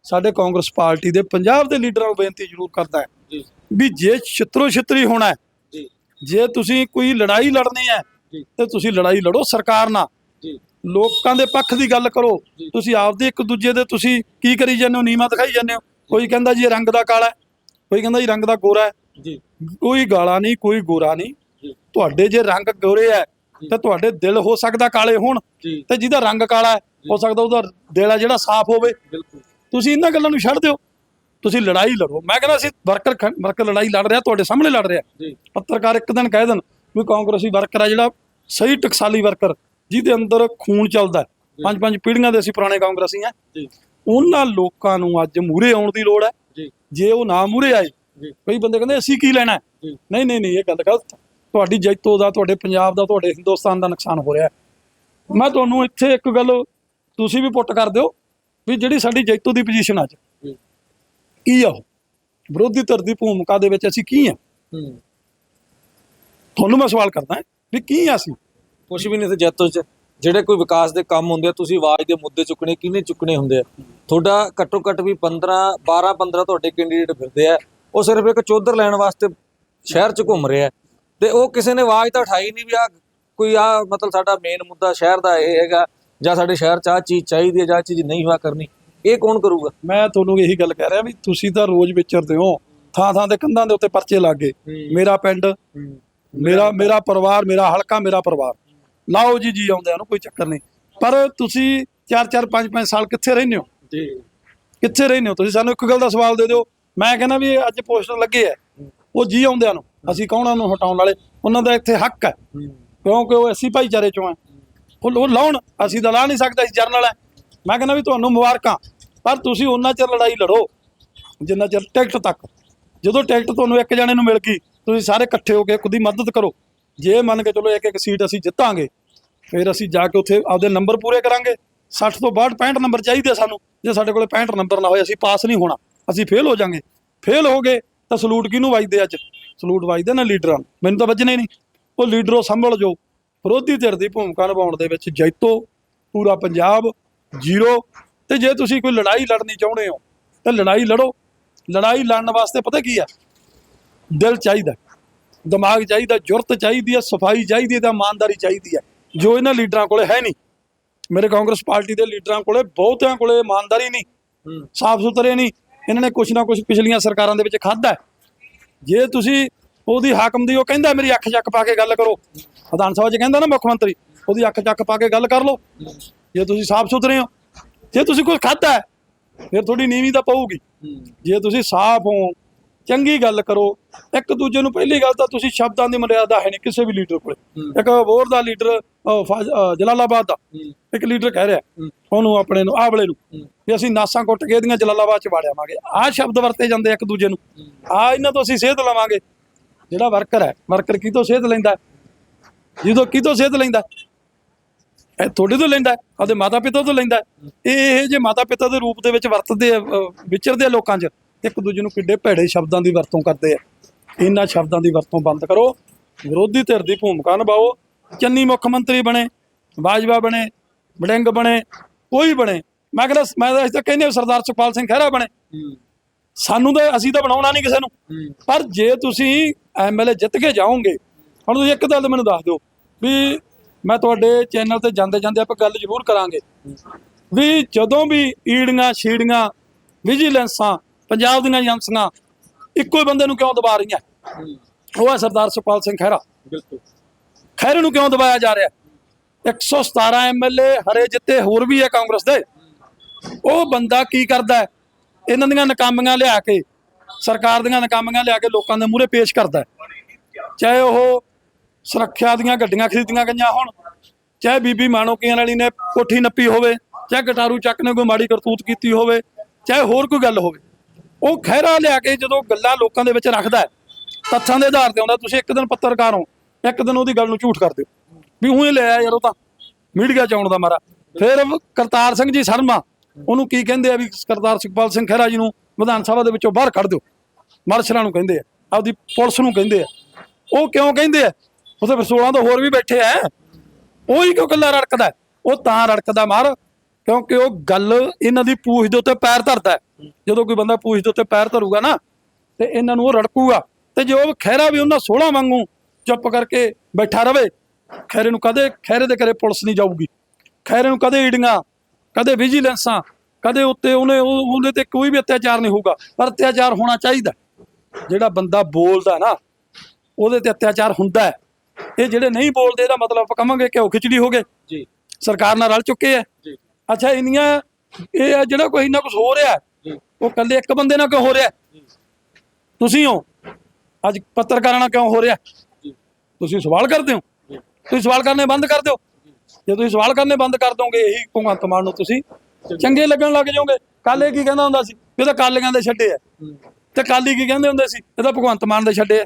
ਸਾਡੇ ਕਾਂਗਰਸ ਪਾਰਟੀ ਦੇ ਪੰਜਾਬ ਦੇ ਲੀਡਰਾਂ ਨੂੰ ਬੇਨਤੀ ਜ਼ਰੂਰ ਕਰਦਾ ਹੈ ਵੀ ਜੇ ਛਿੱਤਰੋ ਛਿੱਤਰੀ ਹੋਣਾ ਹੈ ਜੀ। ਤੁਸੀਂ ਕੋਈ ਲੜਾਈ ਲੜਨੀ ਹੈ ਤੇ ਤੁਸੀਂ ਲੜਾਈ ਲੜੋ ਸਰਕਾਰ ਨਾਲ। ਲੋਕਾਂ ਦੇ ਪੱਖ ਦੀ ਗੱਲ ਕਰੋ। ਤੁਸੀਂ ਆਪਦੇ ਇੱਕ ਦੂਜੇ ਦੇ ਤੁਸੀਂ ਕੀ ਕਰੀ ਜਾਂਦੇ ਹੋ ਨੀਮਾ ਦਿਖਾਈ ਜਾਂਦੇ ਹੋ? ਕੋਈ ਕਹਿੰਦਾ ਜੀ ਰੰਗ ਦਾ ਕਾਲਾ ਹੈ ਕੋਈ ਕਹਿੰਦਾ ਜੀ ਰੰਗ ਦਾ ਗੋਰਾ ਹੈ। ਜੀ। ਕੋਈ ਗਾਲਾ ਨਹੀਂ ਕੋਈ ਗੋਰਾ ਨਹੀਂ। ਤੁਹਾਡੇ ਜੇ ਰੰਗ ਗੋਰੇ ਹੈ ਤੇ ਤੁਹਾਡੇ ਦਿਲ ਹੋ ਸਕਦਾ ਕਾਲੇ ਹੋਣ। ਤੇ ਜਿਹਦਾ ਰੰਗ ਕਾਲਾ ਹੈ ਹੋ ਸਕਦਾ ਉਹਦਾ ਦਿਲ ਹੈ ਜਿਹੜਾ ਸਾਫ਼ ਹੋਵੇ। ਬਿਲਕੁਲ। ਤੁਸੀਂ ਇਹਨਾਂ ਗੱਲਾਂ ਨੂੰ ਛੱਡ ਦਿਓ। ਤੁਸੀਂ ਲੜਾਈ ਲੜੋ। ਮੈਂ ਕਹਿੰਦਾ ਅਸੀਂ ਵਰਕਰ ਵਰਕਰ ਲੜਾਈ ਲੜ ਰਿਹਾ ਤੁਹਾਡੇ ਸਾਹਮਣੇ ਲੜ ਰਿਹਾ। ਪੱਤਰਕਾਰ ਇੱਕ ਦਿਨ ਕਹਿ ਦੇਣ ਵੀ ਕਾਂਗਰਸੀ ਵਰਕਰ ਆ ਜਿਹੜਾ ਸਹੀ ਟਕਸਾਲੀ ਵਰਕਰ ਜਿਹਦੇ ਅੰਦਰ ਖੂਨ ਚੱਲਦਾ। ਪੰਜ ਪੰਜ ਪੀੜ੍ਹੀਆਂ ਦੇ ਅਸੀਂ ਪੁਰਾਣੇ ਕਾਂਗਰਸੀ ਆ ਜੀ। ਉਹਨਾਂ ਲੋਕਾਂ ਨੂੰ ਅੱਜ ਮੂਰੇ ਆਉਣ ਦੀ ਲੋੜ ਹੈ। ਜੀ। ਉਹ ਨਾ ਮੂਰੇ ਆਏ ਕਈ ਬੰਦੇ ਕਹਿੰਦੇ ਅਸੀਂ ਕੀ ਲੈਣਾ ਨਹੀਂ ਨਹੀਂ ਨਹੀਂ ਇਹ ਗੱਲ ਗਲਤ। ਤੁਹਾਡੀ ਜੈਤੋ ਦਾ ਤੁਹਾਡੇ ਪੰਜਾਬ ਦਾ ਤੁਹਾਡੇ ਹਿੰਦੁਸਤਾਨ ਦਾ ਨੁਕਸਾਨ ਹੋ ਰਿਹਾ। ਮੈਂ ਤੁਹਾਨੂੰ ਇੱਥੇ ਇੱਕ ਗੱਲ ਤੁਸੀਂ ਵੀ ਪੁੱਟ ਕਰ ਦਿਓ। ਵੀ ਜਿਹੜੀ ਸਾਡੀ ਜੈਤੋ ਦੀ ਪੋਜੀਸ਼ਨ ਅੱਜ ਕੀ ਆ ਉਹ? ਵਿਰੋਧੀ ਧਿਰ ਦੀ ਭੂਮਿਕਾ ਦੇ ਵਿੱਚ ਅਸੀਂ ਕੀ ਆ? ਤੁਹਾਨੂੰ ਮੈਂ ਸਵਾਲ ਕਰਦਾ ਵੀ ਕੀ ਆ ਅਸੀਂ? ਕੁਝ ਵੀ ਨਹੀਂ ਤੇ ਜੈਤੋ ਚ ਜਿਹੜੇ ਕੋਈ ਵਿਕਾਸ ਦੇ ਕੰਮ ਹੁੰਦੇ ਆ ਤੁਸੀਂ ਆਵਾਜ਼ ਦੇ ਮੁੱਦੇ ਚੁੱਕਣੇ ਕਿਹਨੇ ਚੁੱਕਣੇ ਹੁੰਦੇ ਆ? ਤੁਹਾਡਾ ਘੱਟੋ ਘੱਟ ਵੀ 15 12 15 ਤੁਹਾਡੇ ਕੈਂਡੀਡੇਟ ਫਿਰਦੇ ਆ। ਉਹ ਸਿਰਫ ਇੱਕ ਚੌਧਰ ਲੈਣ ਵਾਸਤੇ ਸ਼ਹਿਰ ਚ ਘੁੰਮ ਰਿਹਾ। ਤੇ ਉਹ ਕਿਸੇ ਨੇ ਆਵਾਜ਼ ਤਾਂ ਉਠਾਈ ਨਹੀਂ ਵੀ ਆ ਕੋਈ ਆ ਮਤਲਬ ਸਾਡਾ ਮੇਨ ਮੁੱਦਾ ਸ਼ਹਿਰ ਦਾ ਇਹ ਹੈਗਾ। ਜਾਂ ਸਾਡੇ ਸ਼ਹਿਰ ਚ ਆ ਚੀਜ਼ ਚਾਹੀਦੀ ਹੈ ਜਾਂ ਆਹ ਚੀਜ਼ ਨਹੀਂ ਹੋਆ ਕਰਨੀ ਇਹ ਕੌਣ ਕਰੂਗਾ? ਮੈਂ ਤੁਹਾਨੂੰ ਇਹੀ ਗੱਲ ਕਹਿ ਰਿਹਾ ਵੀ ਤੁਸੀਂ ਤਾਂ ਰੋਜ਼ ਵਿਚਰਦੇ ਹੋ ਥਾਂ ਥਾਂ ਤੇ ਕੰਧਾਂ ਦੇ ਉੱਤੇ ਪਰਚੇ ਲੱਗ ਗਏ ਮੇਰਾ ਪਿੰਡ ਮੇਰਾ ਮੇਰਾ ਪਰਿਵਾਰ ਮੇਰਾ ਹਲਕਾ ਮੇਰਾ ਪਰਿਵਾਰ। ਲਾਓ ਜੀ ਜੀ ਆਉਂਦੇ ਆ ਨੂੰ ਕੋਈ ਚੱਕਰ ਨਹੀਂ। ਪਰ ਤੁਸੀਂ 4 4 5 5 ਸਾਲ ਕਿੱਥੇ ਰਹਿੰਦੇ ਹੋ? ਜੀ। ਕਿੱਥੇ ਰਹਿੰਦੇ ਹੋ? ਤੁਸੀਂ ਸਾਨੂੰ ਇੱਕ ਗੱਲ ਦਾ ਸਵਾਲ ਦੇ ਦਿਓ। ਮੈਂ ਕਹਿੰਦਾ ਵੀ ਇਹ ਅੱਜ ਪੋਸਟਰ ਲੱਗੇ ਆ। ਉਹ ਜੀ ਆਉਂਦਿਆਂ ਨੂੰ। ਅਸੀਂ ਕੌਣ ਆ ਨੂੰ ਹਟਾਉਣ ਵਾਲੇ? ਉਹਨਾਂ ਦਾ ਇੱਥੇ ਹੱਕ ਹੈ। ਕਿਉਂਕਿ ਉਹ ਅਸੀਂ ਭਾਈਚਾਰੇ ਚੋਂ ਆ ਉਹ ਉਹ ਲਾਉਣ, ਅਸੀਂ ਤਾਂ ਲਾ ਨਹੀਂ ਸਕਦੇ ਅਸੀਂ ਜਰਨਲ ਹੈ ਮੈਂ ਕਹਿੰਦਾ ਵੀ ਤੁਹਾਨੂੰ ਮੁਬਾਰਕਾਂ, ਪਰ ਤੁਸੀਂ ਉਹਨਾਂ ਚਿਰ ਲੜਾਈ ਲੜੋ, ਜਿੰਨਾ ਚਿਰ ਟਿਕਟ ਤੱਕ। ਜਦੋਂ ਟਿਕਟ ਤੁਹਾਨੂੰ ਇੱਕ ਜਣੇ ਨੂੰ ਮਿਲ ਗਈ, ਤੁਸੀਂ ਸਾਰੇ ਇਕੱਠੇ ਹੋ ਕੇ ਖੁਦ ਦੀ ਮਦਦ ਕਰੋ। ਜੇ ਮੰਨ ਕੇ ਚਲੋ ਇੱਕ ਇੱਕ ਸੀਟ ਅਸੀਂ ਜਿੱਤਾਂਗੇ, ਫਿਰ ਅਸੀਂ ਜਾ ਕੇ ਉੱਥੇ ਆਪਦੇ ਨੰਬਰ ਪੂਰੇ ਕਰਾਂਗੇ। 60 ਤੋਂ ਬਾਅਦ 65 ਨੰਬਰ ਚਾਹੀਦੇ ਸਾਨੂੰ। ਜੇ ਸਾਡੇ ਕੋਲੇ 65 ਨੰਬਰ ਨਾ ਹੋਏ, ਅਸੀਂ ਪਾਸ ਨਹੀਂ ਹੋਣਾ। ਅਸੀਂ ਫੇਲ ਹੋ ਜਾਾਂਗੇ। ਫੇਲ ਹੋ ਗਏ, ਤਾਂ ਸਲੂਟ ਕਿਹਨੂੰ ਵੱਜਦੇ ਅੱਜ? ਸਲੂਟ ਵੱਜਦੇ ਨਾ ਲੀਡਰਾਂ ਨੂੰ। ਮੈਨੂੰ ਤਾਂ ਵੱਜਣੇ ਨਹੀਂ। ਉਹ ਲੀਡਰੋ ਸੰਭਲ ਜੋ ਵਿਰੋਧੀ ਧਿਰ ਦੀ ਭੂਮਿਕਾ ਨਿਭਾਉਣ ਦੇ ਵਿੱਚ ਜੈਤੋ ਪੂਰਾ ਪੰਜਾਬ ਜ਼ੀਰੋ। ਤੇ ਜੇ ਤੁਸੀਂ ਕੋਈ ਲੜਾਈ ਲੜਨੀ ਚਾਹੁੰਦੇ ਹੋ ਤਾਂ ਲੜਾਈ ਲੜੋ। ਲੜਾਈ ਲੜਨ ਵਾਸਤੇ ਪਤਾ ਕੀ ਆ? ਦਿਲ ਚਾਹੀਦਾ ਦਿਮਾਗ ਚਾਹੀਦਾ ਜੁਰਤ ਚਾਹੀਦੀ ਹੈ ਸਫ਼ਾਈ ਚਾਹੀਦੀ ਹੈ ਤੇ ਇਮਾਨਦਾਰੀ ਚਾਹੀਦੀ ਹੈ ਜੋ ਇਹਨਾਂ ਲੀਡਰਾਂ ਕੋਲੇ ਹੈ ਨਹੀਂ ਮੇਰੇ ਕਾਂਗਰਸ ਪਾਰਟੀ ਦੇ ਲੀਡਰਾਂ ਕੋਲੇ ਬਹੁਤਿਆਂ ਕੋਲੇ ਇਮਾਨਦਾਰੀ ਨਹੀਂ ਸਾਫ਼ ਸੁਥਰੇ ਨਹੀਂ। ਇਹਨਾਂ ਨੇ ਕੁਛ ਨਾ ਕੁਛ ਪਿਛਲੀਆਂ ਸਰਕਾਰਾਂ ਦੇ ਵਿੱਚ ਖਾਦਾ ਜੇ ਤੁਸੀਂ ਉਹਦੀ ਹਾਕਮ ਦੀ ਉਹ ਕਹਿੰਦਾ ਮੇਰੀ ਅੱਖ ਚੱਕ ਪਾ ਕੇ ਗੱਲ ਕਰੋ। ਵਿਧਾਨ ਸਭਾ 'ਚ ਕਹਿੰਦਾ ਨਾ ਮੁੱਖ ਮੰਤਰੀ, ਉਹਦੀ ਅੱਖ ਚੱਕ ਪਾ ਕੇ ਗੱਲ ਕਰ ਲਓ। ਜੇ ਤੁਸੀਂ ਸਾਫ਼ ਸੁਥਰੇ ਹੋ, ਜੇ ਤੁਸੀਂ ਕੁਝ ਖਾਦਾ ਫਿਰ ਤੁਹਾਡੀ ਨੀਵੀਂ ਤਾਂ ਪਊਗੀ। ਜੇ ਤੁਸੀਂ ਸਾਫ਼ ਹੋ, ਚੰਗੀ ਗੱਲ ਕਰੋ, ਇੱਕ ਦੂਜੇ ਨੂੰ ਪਹਿਲੀ ਗੱਲ ਤਾਂ ਤੁਸੀਂ ਸ਼ਬਦਾਂ ਦੀ ਮਰਿਆਦਾ ਹੈ ਨਹੀਂ ਕਿਸੇ ਵੀ ਲੀਡਰ ਕੋਲ। ਇੱਕ ਹੋਰ ਦਾ ਲੀਡਰ ਜਲਾਲਾਬਾਦ ਦਾ, ਇੱਕ ਲੀਡਰ ਕਹਿ ਰਿਹਾ, ਉਹਨੂੰ ਆਪਣੇ ਨੂੰ ਆਵਲੇ ਨੂੰ, ਵੀ ਅਸੀਂ ਨਾਸਾਂ ਕੁੱਟ ਕੇ ਇਹਦੀਆਂ ਜਲਾਲਾਬਾਦ ਚ ਵਾੜਿਆਵਾਂਗੇ। ਆਹ ਸ਼ਬਦ ਵਰਤੇ ਜਾਂਦੇ ਇੱਕ ਦੂਜੇ ਨੂੰ। ਆ ਇਹਨਾਂ ਤੋਂ ਅਸੀਂ ਸੇਧ ਲਵਾਂਗੇ। ਜਿਹੜਾ ਵਰਕਰ ਹੈ ਵਰਕਰ ਕੀ ਤੋਂ ਸੇਧ ਲੈਂਦਾ? ਜਦੋਂ ਕੀ ਤੋਂ ਸੇਧ ਲੈਂਦਾ? ਇਹ ਤੁਹਾਡੇ ਤੋਂ ਲੈਂਦਾ ਆਪਦੇ ਮਾਤਾ ਪਿਤਾ ਤੋਂ ਲੈਂਦਾ। ਇਹ ਇਹ ਜੇ ਮਾਤਾ ਪਿਤਾ ਦੇ ਰੂਪ ਦੇ ਵਿੱਚ ਵਰਤਦੇ ਵਿਚਰਦੇ ਲੋਕਾਂ 'ਚ ਇੱਕ ਦੂਜੇ ਨੂੰ ਕਿੱਡੇ ਭੈੜੇ ਸ਼ਬਦਾਂ ਦੀ ਵਰਤੋਂ ਕਰਦੇ ਆ। ਇਹਨਾਂ ਸ਼ਬਦਾਂ ਦੀ ਵਰਤੋਂ ਬੰਦ ਕਰੋ। ਵਿਰੋਧੀ ਧਿਰ ਦੀ ਭੂਮਿਕਾ ਨਿਭਾਓ। ਚੰਨੀ ਮੁੱਖ ਮੰਤਰੀ ਬਣੇ ਬਾਜਵਾ ਬਣੇ ਵੜਿੰਗ ਬਣੇ ਕੋਈ ਬਣੇ। ਮੈਂ ਕਹਿੰਦਾ ਮੈਂ ਤਾਂ ਅੱਜ ਕਹਿੰਦੇ ਸਰਦਾਰ ਸੁਖਪਾਲ ਸਿੰਘ ਖਹਿਰਾ ਬਣੇ। ਸਾਨੂੰ ਤਾਂ ਅਸੀਂ ਤਾਂ ਬਣਾਉਣਾ ਨਹੀਂ ਕਿਸੇ ਨੂੰ। ਪਰ ਜੇ ਤੁਸੀਂ ਐਮਐਲਏ ਜਿੱਤ ਕੇ ਜਾਓਗੇ। ਹੁਣ ਤੁਸੀਂ ਇੱਕ ਗੱਲ ਮੈਨੂੰ ਦੱਸ ਦਿਓ ਵੀ ਮੈਂ ਤੁਹਾਡੇ ਚੈਨਲ ਤੇ ਜਾਂਦੇ ਜਾਂਦੇ ਆਪਾਂ ਗੱਲ ਜ਼ਰੂਰ ਕਰਾਂਗੇ। ਵੀ ਜਦੋਂ ਵੀ ਈੜੀਆਂ ਛੀੜੀਆਂ ਵਿਜੀਲੈਂਸਾਂ ਪੰਜਾਬ ਦੀਆਂ ਏਜੰਸੀਆਂ ਇੱਕੋ ਹੀ ਬੰਦੇ ਨੂੰ ਕਿਉਂ ਦਬਾ ਰਹੀਆਂ? ਉਹ ਹੈ ਸਰਦਾਰ ਸੁਖਪਾਲ ਸਿੰਘ ਖਹਿਰਾ। ਬਿਲਕੁਲ। ਖਹਿਰੇ ਨੂੰ ਕਿਉਂ ਦਬਾਇਆ ਜਾ ਰਿਹਾ? 117 ਐਮਐਲਏ ਹਰੇ ਜਿੱਤੇ ਹੋਰ ਵੀ ਹੈ ਕਾਂਗਰਸ ਦੇ। ਉਹ ਬੰਦਾ ਕੀ ਕਰਦਾ? ਇਹਨਾਂ ਦੀਆਂ ਨਕਾਮੀਆਂ ਲਿਆ ਕੇ ਸਰਕਾਰ ਦੀਆਂ ਨਕਾਮੀਆਂ ਲਿਆ ਕੇ ਲੋਕਾਂ ਦੇ ਮੂਹਰੇ ਪੇਸ਼ ਕਰਦਾ ਚਾਹੇ ਉਹ ਸੁਰੱਖਿਆ ਦੀਆਂ ਗੱਡੀਆਂ ਖਰੀਦੀਆਂ ਗਈਆਂ ਹੋਣ, ਚਾਹੇ ਬੀਬੀ ਮਾਣੋਕੀਆਂ ਵਾਲੀ ਨੇ ਕੋਠੀ ਨੱਪੀ ਹੋਵੇ, ਚਾਹੇ ਗਟਾਰੂ ਚੱਕ ਨੇ ਕੋਈ ਮਾੜੀ ਕਰਤੂਤ ਕੀਤੀ ਹੋਵੇ, ਚਾਹੇ ਹੋਰ ਕੋਈ ਗੱਲ ਹੋਵੇ, ਉਹ ਖਹਿਰਾ ਲਿਆ ਕੇ ਜਦੋਂ ਗੱਲਾਂ ਲੋਕਾਂ ਦੇ ਵਿੱਚ ਰੱਖਦਾ ਤੱਥਾਂ ਦੇ ਆਧਾਰ ਤੇ ਆਉਂਦਾ ਤੁਸੀਂ ਇੱਕ ਦਿਨ ਪੱਤਰਕਾਰ ਹੋ, ਇੱਕ ਦਿਨ ਉਹਦੀ ਗੱਲ ਨੂੰ ਝੂਠ ਕਰ ਦਿਓ। ਵੀ ਉਹ ਹੀ ਲਿਆ ਯਾਰ ਉਹ ਤਾਂ, ਮੀਡੀਆ ਚ ਆਉਣ ਦਾ ਮਾਰਾ। ਫਿਰ ਕਰਤਾਰ ਸਿੰਘ ਜੀ ਸ਼ਰਮਾ, ਉਹਨੂੰ ਕੀ ਕਹਿੰਦੇ ਆ ਵੀ ਕਰਤਾਰ ਸੁਖਪਾਲ ਸਿੰਘ ਖਹਿਰਾ ਜੀ ਨੂੰ ਵਿਧਾਨ ਸਭਾ ਦੇ ਵਿੱਚੋਂ ਬਾਹਰ ਕੱਢ ਦਿਓ। ਮਰਸਰਾਂ ਨੂੰ ਕਹਿੰਦੇ ਆ, ਆਪਦੀ ਪੁਲਿਸ ਨੂੰ ਕਹਿੰਦੇ ਆ। ਉਹ ਕਿਉਂ ਕਹਿੰਦੇ ਆ? ਉੱਥੇ ਫਿਰ 16 ਤੋਂ ਹੋਰ ਵੀ ਬੈਠੇ ਆ। ਉਹ ਹੀ ਕਿਉਂ ਕੱਲਾ ਰੜਕਦਾ ਉਹ ਤਾਂ ਰੜਕਦਾ ਮਾਰ, ਕਿਉਂਕਿ ਉਹ ਗੱਲ ਇਹਨਾਂ ਦੀ ਪੂਛ ਦੇ ਉੱਤੇ ਪੈਰ ਧਰਦਾ ਜਦੋਂ ਕੋਈ ਬੰਦਾ ਪੂਛ ਦੇ ਉੱਤੇ ਪੈਰ ਧਰੂਗਾ ਨਾ, ਤੇ ਇਹਨਾਂ ਨੂੰ ਉਹ ਰੜਕੂਗਾ। ਤੇ ਜੇ ਉਹ ਖਹਿਰਾ ਵੀ ਉਹਨਾਂ 16 ਵਾਂਗੂ ਚੁੱਪ ਕਰਕੇ ਬੈਠਾ ਰਵੇ ਖੈਰੇ ਨੂੰ ਕਦੇ ਖੈਰੇ ਦੇ ਘਰੇ ਪੁਲਿਸ ਨਹੀਂ ਜਾਊਗੀ। ਖੈਰੇ ਨੂੰ ਕਦੇ ਈੜੀਆਂ, ਕਦੇ ਵਿਜੀਲੈਂਸਾਂ ਕਦੇ ਉੱਤੇ ਉਹਨੇ ਉਹ- ਉਹਦੇ ਤੇ ਕੋਈ ਵੀ ਅਤਿਆਚਾਰ ਨਹੀਂ ਹੋਊਗਾ ਪਰ ਅਤਿਆਚਾਰ ਹੋਣਾ ਚਾਹੀਦਾ। ਜਿਹੜਾ ਬੰਦਾ ਬੋਲਦਾ ਨਾ ਉਹਦੇ ਤੇ ਅਤਿਆਚਾਰ ਹੁੰਦਾ ਹੈ। ਇਹ ਜਿਹੜੇ ਨਹੀਂ ਬੋਲਦੇ ਇਹਦਾ ਮਤਲਬ ਆਪਾਂ ਕਹਾਂਗੇ ਕਿ ਉਹ ਖਿਚੜੀ ਹੋ ਗਏ। ਜੀ। ਸਰਕਾਰ ਨਾਲ ਰਲ ਚੁੱਕੇ ਆ ਜੀ। ਅੱਛਾ ਇੰਨੀਆਂ ਇਹ ਆ ਜਿਹੜਾ ਕੋਈ ਇੰਨਾ ਕੁਝ ਹੋ ਰਿਹਾ ਉਹ ਕੱਲੇ ਇੱਕ ਬੰਦੇ ਨਾਲ ਕਿਉਂ ਹੋ ਰਿਹਾ ਤੁਸੀਂ ਹੋ? ਅੱਜ ਪੱਤਰਕਾਰਾਂ ਨਾਲ ਕਿਉਂ ਹੋ ਰਿਹਾ ਤੁਸੀਂ ਸਵਾਲ ਕਰਦੇ ਹੋ? ਤੁਸੀਂ ਸਵਾਲ ਕਰਨੇ ਬੰਦ ਕਰ ਦਿਓ। ਜੇ। ਤੁਸੀਂ ਸਵਾਲ ਕਰਨੇ ਬੰਦ ਕਰ ਦੋਗੇ ਇਹੀ ਭਗਵੰਤ ਮਾਨ ਨੂੰ ਤੁਸੀਂ ਚੰਗੇ ਲੱਗਣ ਲੱਗ ਜਾਓਗੇ। ਕੱਲ ਇਹ ਕੀ ਕਹਿੰਦਾ ਹੁੰਦਾ ਸੀ? ਇਹ ਤਾਂ ਕਾਲੀਆਂ ਦੇ ਛੱਡੇ ਆ। ਤੇ ਕਾਲੀ ਕੀ ਕਹਿੰਦੇ ਹੁੰਦੇ ਸੀ? ਇਹ ਤਾਂ ਭਗਵੰਤ ਮਾਨ ਦੇ ਛੱਡੇ ਆ।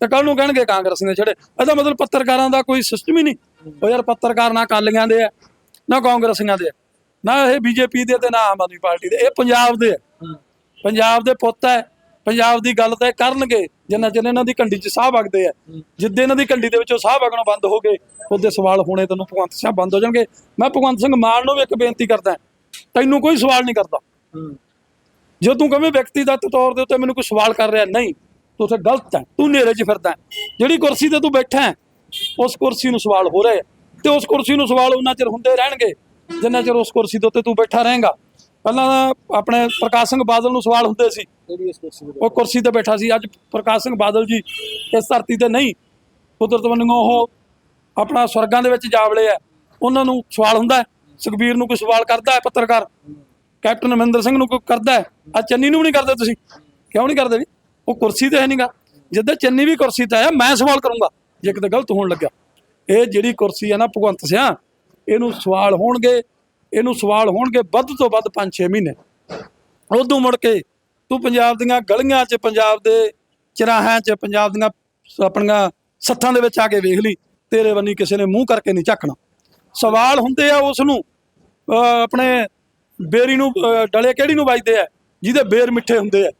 ਤੇ ਕੱਲ ਨੂੰ ਕਹਿਣਗੇ ਕਾਂਗਰਸ ਨੇ ਛੱਡੇ। ਇਹਦਾ ਮਤਲਬ ਪੱਤਰਕਾਰਾਂ ਦਾ ਕੋਈ ਸਿਸਟਮ ਹੀ ਨਹੀਂ। ਉਹ ਯਾਰ ਪੱਤਰਕਾਰ ਨਾ ਕਾਲੀਆਂ ਦੇ ਆ ਨਾ ਕਾਂਗਰਸੀਆਂ ਦੇ ਨਾ ਇਹ ਬੀਜੇਪੀ ਦੇ ਤੇ ਨਾ ਆਮ ਆਦਮੀ ਪਾਰਟੀ ਦੇ। ਇਹ ਪੰਜਾਬ ਦੇ ਪੰਜਾਬ ਦੇ ਪੁੱਤ ਹੈ। ਪੰਜਾਬ ਦੀ ਗੱਲ ਤਾਂ ਕਰਨਗੇ। ਜਿੰਨਾ ਚਿਰ ਇਹਨਾਂ ਦੀ ਕੰਡੀ 'ਚ ਸਾਹ ਵਗਦੇ ਆ। ਜਿੱਦੇ ਇਹਨਾਂ ਦੀ ਕੰਡੀ ਦੇ ਵਿੱਚੋਂ ਸਾਹ ਵਗਣੋਂ ਬੰਦ ਹੋ ਗਏ ਉਹਦੇ ਸਵਾਲ ਹੋਣੇ ਤੈਨੂੰ ਭਗਵੰਤ ਸਿੰਘ ਬੰਦ ਹੋ ਜਾਣਗੇ। ਮੈਂ ਭਗਵੰਤ ਸਿੰਘ ਮਾਨ ਨੂੰ ਵੀ ਇੱਕ ਬੇਨਤੀ ਕਰਦਾ। ਤੈਨੂੰ ਕੋਈ ਸਵਾਲ ਨਹੀਂ ਕਰਦਾ। ਜੇ ਤੂੰ ਕਵੇਂ ਵਿਅਕਤੀਗਤ ਤੌਰ ਦੇ ਉੱਤੇ ਮੈਨੂੰ ਕੋਈ ਸਵਾਲ ਕਰ ਰਿਹਾ ਨਹੀਂ ਤੂੰ ਉੱਥੇ ਗਲਤ ਹੈ ਤੂੰ ਨੇਰੇ 'ਚ ਫਿਰਦਾ। ਜਿਹੜੀ ਕੁਰਸੀ ਤੇ ਤੂੰ ਬੈਠਾ ਹੈ, ਉਸ ਕੁਰਸੀ ਨੂੰ ਸਵਾਲ ਹੋ ਰਹੇ ਤੇ ਉਸ ਕੁਰਸੀ ਨੂੰ ਸਵਾਲ ਉਹਨਾਂ ਚਿਰ ਹੁੰਦੇ ਰਹਿਣਗੇ ਜਿੰਨਾ ਚਿਰ ਉਸ ਕੁਰਸੀ ਦੇ ਉੱਤੇ ਤੂੰ ਬੈਠਾ ਰਹੇਗਾ। ਪਹਿਲਾਂ ਆਪਣੇ ਪ੍ਰਕਾਸ਼ ਸਿੰਘ ਬਾਦਲ ਨੂੰ ਸਵਾਲ ਹੁੰਦੇ ਸੀ ਉਹ ਕੁਰਸੀ ਤੇ ਬੈਠਾ ਸੀ ਅੱਜ ਪ੍ਰਕਾਸ਼ ਸਿੰਘ ਬਾਦਲ ਜੀ ਇਸ ਧਰਤੀ ਤੇ ਨਹੀਂ। ਕੁਦਰਤ ਵੱਲੋਂ ਉਹ ਆਪਣਾ ਸਵਰਗਾਂ ਦੇ ਵਿੱਚ ਜਾਵਲੇ ਆ ਉਹਨਾਂ ਨੂੰ ਸਵਾਲ ਹੁੰਦਾ ਸੁਖਬੀਰ ਨੂੰ ਕੋਈ ਸਵਾਲ ਕਰਦਾ ਹੈ ਪੱਤਰਕਾਰ? ਕੈਪਟਨ ਅਮਰਿੰਦਰ ਸਿੰਘ ਨੂੰ ਕੋਈ ਕਰਦਾ ਹੈ? ਆ ਚੰਨੀ ਨੂੰ ਵੀ ਨਹੀਂ ਕਰਦੇ ਤੁਸੀਂ? ਕਿਉਂ ਨਹੀਂ ਕਰਦੇ ਵੀ? ਉਹ ਕੁਰਸੀ ਤੇ ਹੈ ਨਹੀਂਗਾ ਜਿੱਦਾਂ ਚੰਨੀ ਵੀ ਕੁਰਸੀ ਤੇ ਆਇਆ, ਮੈਂ ਸਵਾਲ ਕਰੂੰਗਾ, ਜੇ ਕਿਤੇ ਗਲਤ ਹੋਣ ਲੱਗਾ ਇਹ ਜਿਹੜੀ ਕੁਰਸੀ ਆ ਨਾ ਭਗਵੰਤ ਸਿਆ, ਇਹਨੂੰ ਸਵਾਲ ਹੋਣਗੇ, ਇਹਨੂੰ ਸਵਾਲ ਹੋਣਗੇ ਵੱਧ ਤੋਂ ਵੱਧ 5-6 ਮਹੀਨੇ। ਉਦੋਂ ਮੁੜ ਕੇ ਤੂੰ ਪੰਜਾਬ ਦੀਆਂ ਗਲੀਆਂ 'ਚ, ਪੰਜਾਬ ਦੇ ਚਰਾਹਾਂ 'ਚ, ਪੰਜਾਬ ਦੀਆਂ ਆਪਣੀਆਂ ਸੱਥਾਂ ਦੇ ਵਿੱਚ ਆ ਕੇ ਵੇਖ ਲਈ, ਤੇਰੇ ਬੰਨੀ ਕਿਸੇ ਨੇ ਮੂੰਹ ਕਰਕੇ ਨਹੀਂ ਝੱਕਣਾ। ਸਵਾਲ ਹੁੰਦੇ ਆ ਉਸ ਨੂੰ ਆਪਣੇ ਬੇਰੀ ਨੂੰ ਡਲੇ ਕਿਹੜੀ ਨੂੰ ਵੱਜਦੇ ਆ? ਜਿਹਦੇ ਬੇਰ ਮਿੱਠੇ ਹੁੰਦੇ ਆ।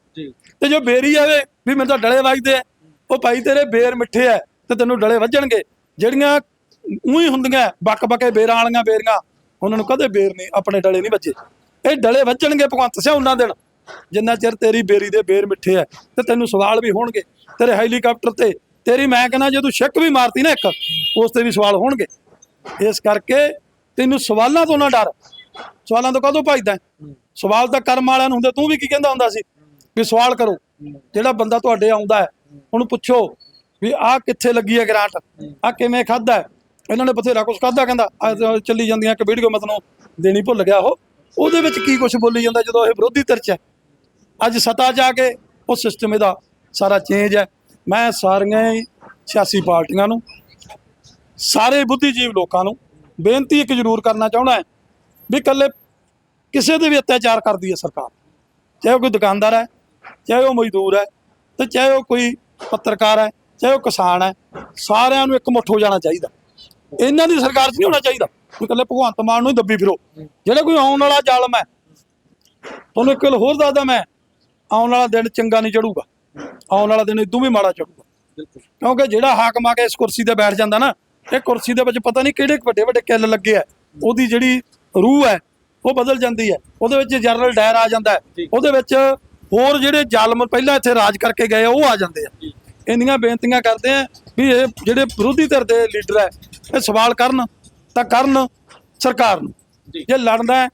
ਤੇ ਜੋ ਬੇਰੀ ਆਵੇ ਵੀ ਮੈਨੂੰ ਤਾਂ ਡਲੇ ਵੱਜਦੇ ਆ ਉਹ ਭਾਈ ਤੇਰੇ ਬੇਰ ਮਿੱਠੇ ਆ ਤੇ ਤੈਨੂੰ ਡਲੇ ਵੱਜਣਗੇ। ਜਿਹੜੀਆਂ ਉਹੀ ਹੁੰਦੀਆਂ ਬੱਕ ਬੱਕੇ ਬੇਰਾਂ ਵਾਲੀਆਂ ਬੇਰੀਆਂ ਉਹਨਾਂ ਨੂੰ ਕਦੇ ਬੇਰ ਨਹੀਂ ਆਪਣੇ ਡਲੇ ਨਹੀਂ ਵੱਜੇ। ਇਹ ਡਲੇ ਵੱਜਣਗੇ ਭਗਵੰਤ ਸਿੰਘ ਉਹਨਾਂ ਦਿਨ। ਜਿੰਨਾ ਚਿਰ ਤੇਰੀ ਬੇਰੀ ਦੇ ਬੇਰ ਮਿੱਠੇ ਆ ਤੇ ਤੈਨੂੰ ਸਵਾਲ ਵੀ ਹੋਣਗੇ। ਤੇਰੇ ਹੈਲੀਕਾਪਟਰ ਤੇ ਤੇਰੀ ਮੈਂ ਕਹਿੰਦਾ ਜੇ ਤੂੰ ਛਿੱਕ ਵੀ ਮਾਰਤੀ ਨਾ ਇੱਕ ਉਸ ਤੇ ਵੀ ਸਵਾਲ ਹੋਣਗੇ। ਇਸ ਕਰਕੇ ਤੈਨੂੰ ਸਵਾਲਾਂ ਤੋਂ ਨਾ ਡਰ। ਸਵਾਲਾਂ ਤੋਂ ਕਦੋਂ ਭੱਜਦਾ? ਸਵਾਲ ਤਾਂ ਕਰਮ ਵਾਲਿਆਂ ਨੂੰ ਹੁੰਦੇ ਤੂੰ ਵੀ ਕੀ ਕਹਿੰਦਾ ਹੁੰਦਾ ਸੀ? ਵੀ ਸਵਾਲ ਕਰੋ। ਜਿਹੜਾ ਬੰਦਾ ਤੁਹਾਡੇ ਆਉਂਦਾ ਹੈ ਉਹਨੂੰ ਪੁੱਛੋ ਵੀ ਆਹ ਕਿੱਥੇ ਲੱਗੀ ਹੈ ਗ੍ਰਾਂਟ? ਆਹ ਕਿਵੇਂ ਖਾਦਾ ਇਹਨਾਂ ਨੇ ਬਥੇਰਾ ਕੁਝ ਖਾਦਾ ਕਹਿੰਦਾ ਚੱਲੀ ਜਾਂਦੀਆਂ ਇੱਕ ਵੀਡੀਓ ਮਤਨੋਂ ਦੇਣੀ ਭੁੱਲ ਗਿਆ ਉਹ। ਉਹਦੇ ਵਿੱਚ ਕੀ ਕੁਝ ਬੋਲੀ ਜਾਂਦਾ ਜਦੋਂ ਇਹ ਵਿਰੋਧੀ ਧਿਰ 'ਚ ਹੈ? ਅੱਜ ਸਤਾ ਜਾ ਕੇ ਉਹ ਸਿਸਟਮ ਇਹਦਾ ਸਾਰਾ ਚੇਂਜ ਹੈ। ਮੈਂ ਸਾਰੀਆਂ ਸਿਆਸੀ ਪਾਰਟੀਆਂ ਨੂੰ ਸਾਰੇ ਬੁੱਧੀਜੀਵ ਲੋਕਾਂ ਨੂੰ ਬੇਨਤੀ ਇੱਕ ਜ਼ਰੂਰ ਕਰਨਾ ਚਾਹੁੰਦਾ ਹੈ ਵੀ ਇਕੱਲੇ ਕਿਸੇ ਦੇ ਵੀ ਅਤਿਆਚਾਰ ਕਰਦੀ ਹੈ ਸਰਕਾਰ। ਚਾਹੇ ਕੋਈ ਦੁਕਾਨਦਾਰ ਹੈ ਚਾਹੇ ਉਹ ਮਜ਼ਦੂਰ ਹੈ ਤੇ ਚਾਹੇ ਉਹ ਕੋਈ ਪੱਤਰਕਾਰ ਹੈ ਚਾਹੇ ਉਹ ਕਿਸਾਨ ਹੈ ਸਾਰਿਆਂ ਨੂੰ ਇੱਕ ਮੁੱਠ ਹੋ ਜਾਣਾ ਚਾਹੀਦਾ। ਇਹਨਾਂ ਦੀ ਸਰਕਾਰ 'ਚ ਨਹੀਂ ਹੋਣਾ ਚਾਹੀਦਾ ਵੀ ਇਕੱਲੇ ਭਗਵੰਤ ਮਾਨ ਨੂੰ ਹੀ ਦੱਬੀ ਫਿਰੋ। ਜਿਹੜਾ ਕੋਈ ਆਉਣ ਵਾਲਾ ਜ਼ਾਲਮ ਹੈ ਤੁਹਾਨੂੰ ਇੱਕ ਗੱਲ ਹੋਰ ਦੱਸਦਾ ਮੈਂ ਆਉਣ ਵਾਲਾ ਦਿਨ ਚੰਗਾ ਨਹੀਂ ਚੜੂਗਾ। ਆਉਣ ਵਾਲਾ ਦਿਨ ਇਦੋਂ ਵੀ ਮਾੜਾ ਚੜੂਗਾ। ਕਿਉਂਕਿ ਜਿਹੜਾ ਹਾਕਮ ਆ ਕੇ ਇਸ ਕੁਰਸੀ ਤੇ ਬੈਠ ਜਾਂਦਾ ਨਾ ਇਹ ਕੁਰਸੀ ਦੇ ਵਿੱਚ ਪਤਾ ਨਹੀਂ ਕਿਹੜੇ ਵੱਡੇ ਵੱਡੇ ਕਿੱਲ ਲੱਗੇ ਆ। ਉਹਦੀ ਜਿਹੜੀ ਰੂਹ ਹੈ ਉਹ ਬਦਲ ਜਾਂਦੀ ਹੈ। ਉਹਦੇ ਵਿੱਚ ਜਨਰਲ ਡਾਇਰ ਆ ਜਾਂਦਾ। ਉਹਦੇ ਵਿੱਚ ਹੋਰ ਜਿਹੜੇ ਜ਼ਾਲਮ ਪਹਿਲਾਂ ਇੱਥੇ ਰਾਜ ਕਰਕੇ ਗਏ ਉਹ ਆ ਜਾਂਦੇ ਆ। ਇੰਨੀਆਂ ਬੇਨਤੀਆਂ ਕਰਦੇ ਆ ਵੀ ਇਹ ਜਿਹੜੇ ਵਿਰੋਧੀ ਧਿਰ ਦੇ ਲੀਡਰ ਹੈ ਇਹ ਸਵਾਲ ਕਰਨ ਤਾਂ ਕਰਨ ਸਰਕਾਰ ਨੂੰ। ਜੀ। ਜੇ ਲੜਨਾ ਹੈ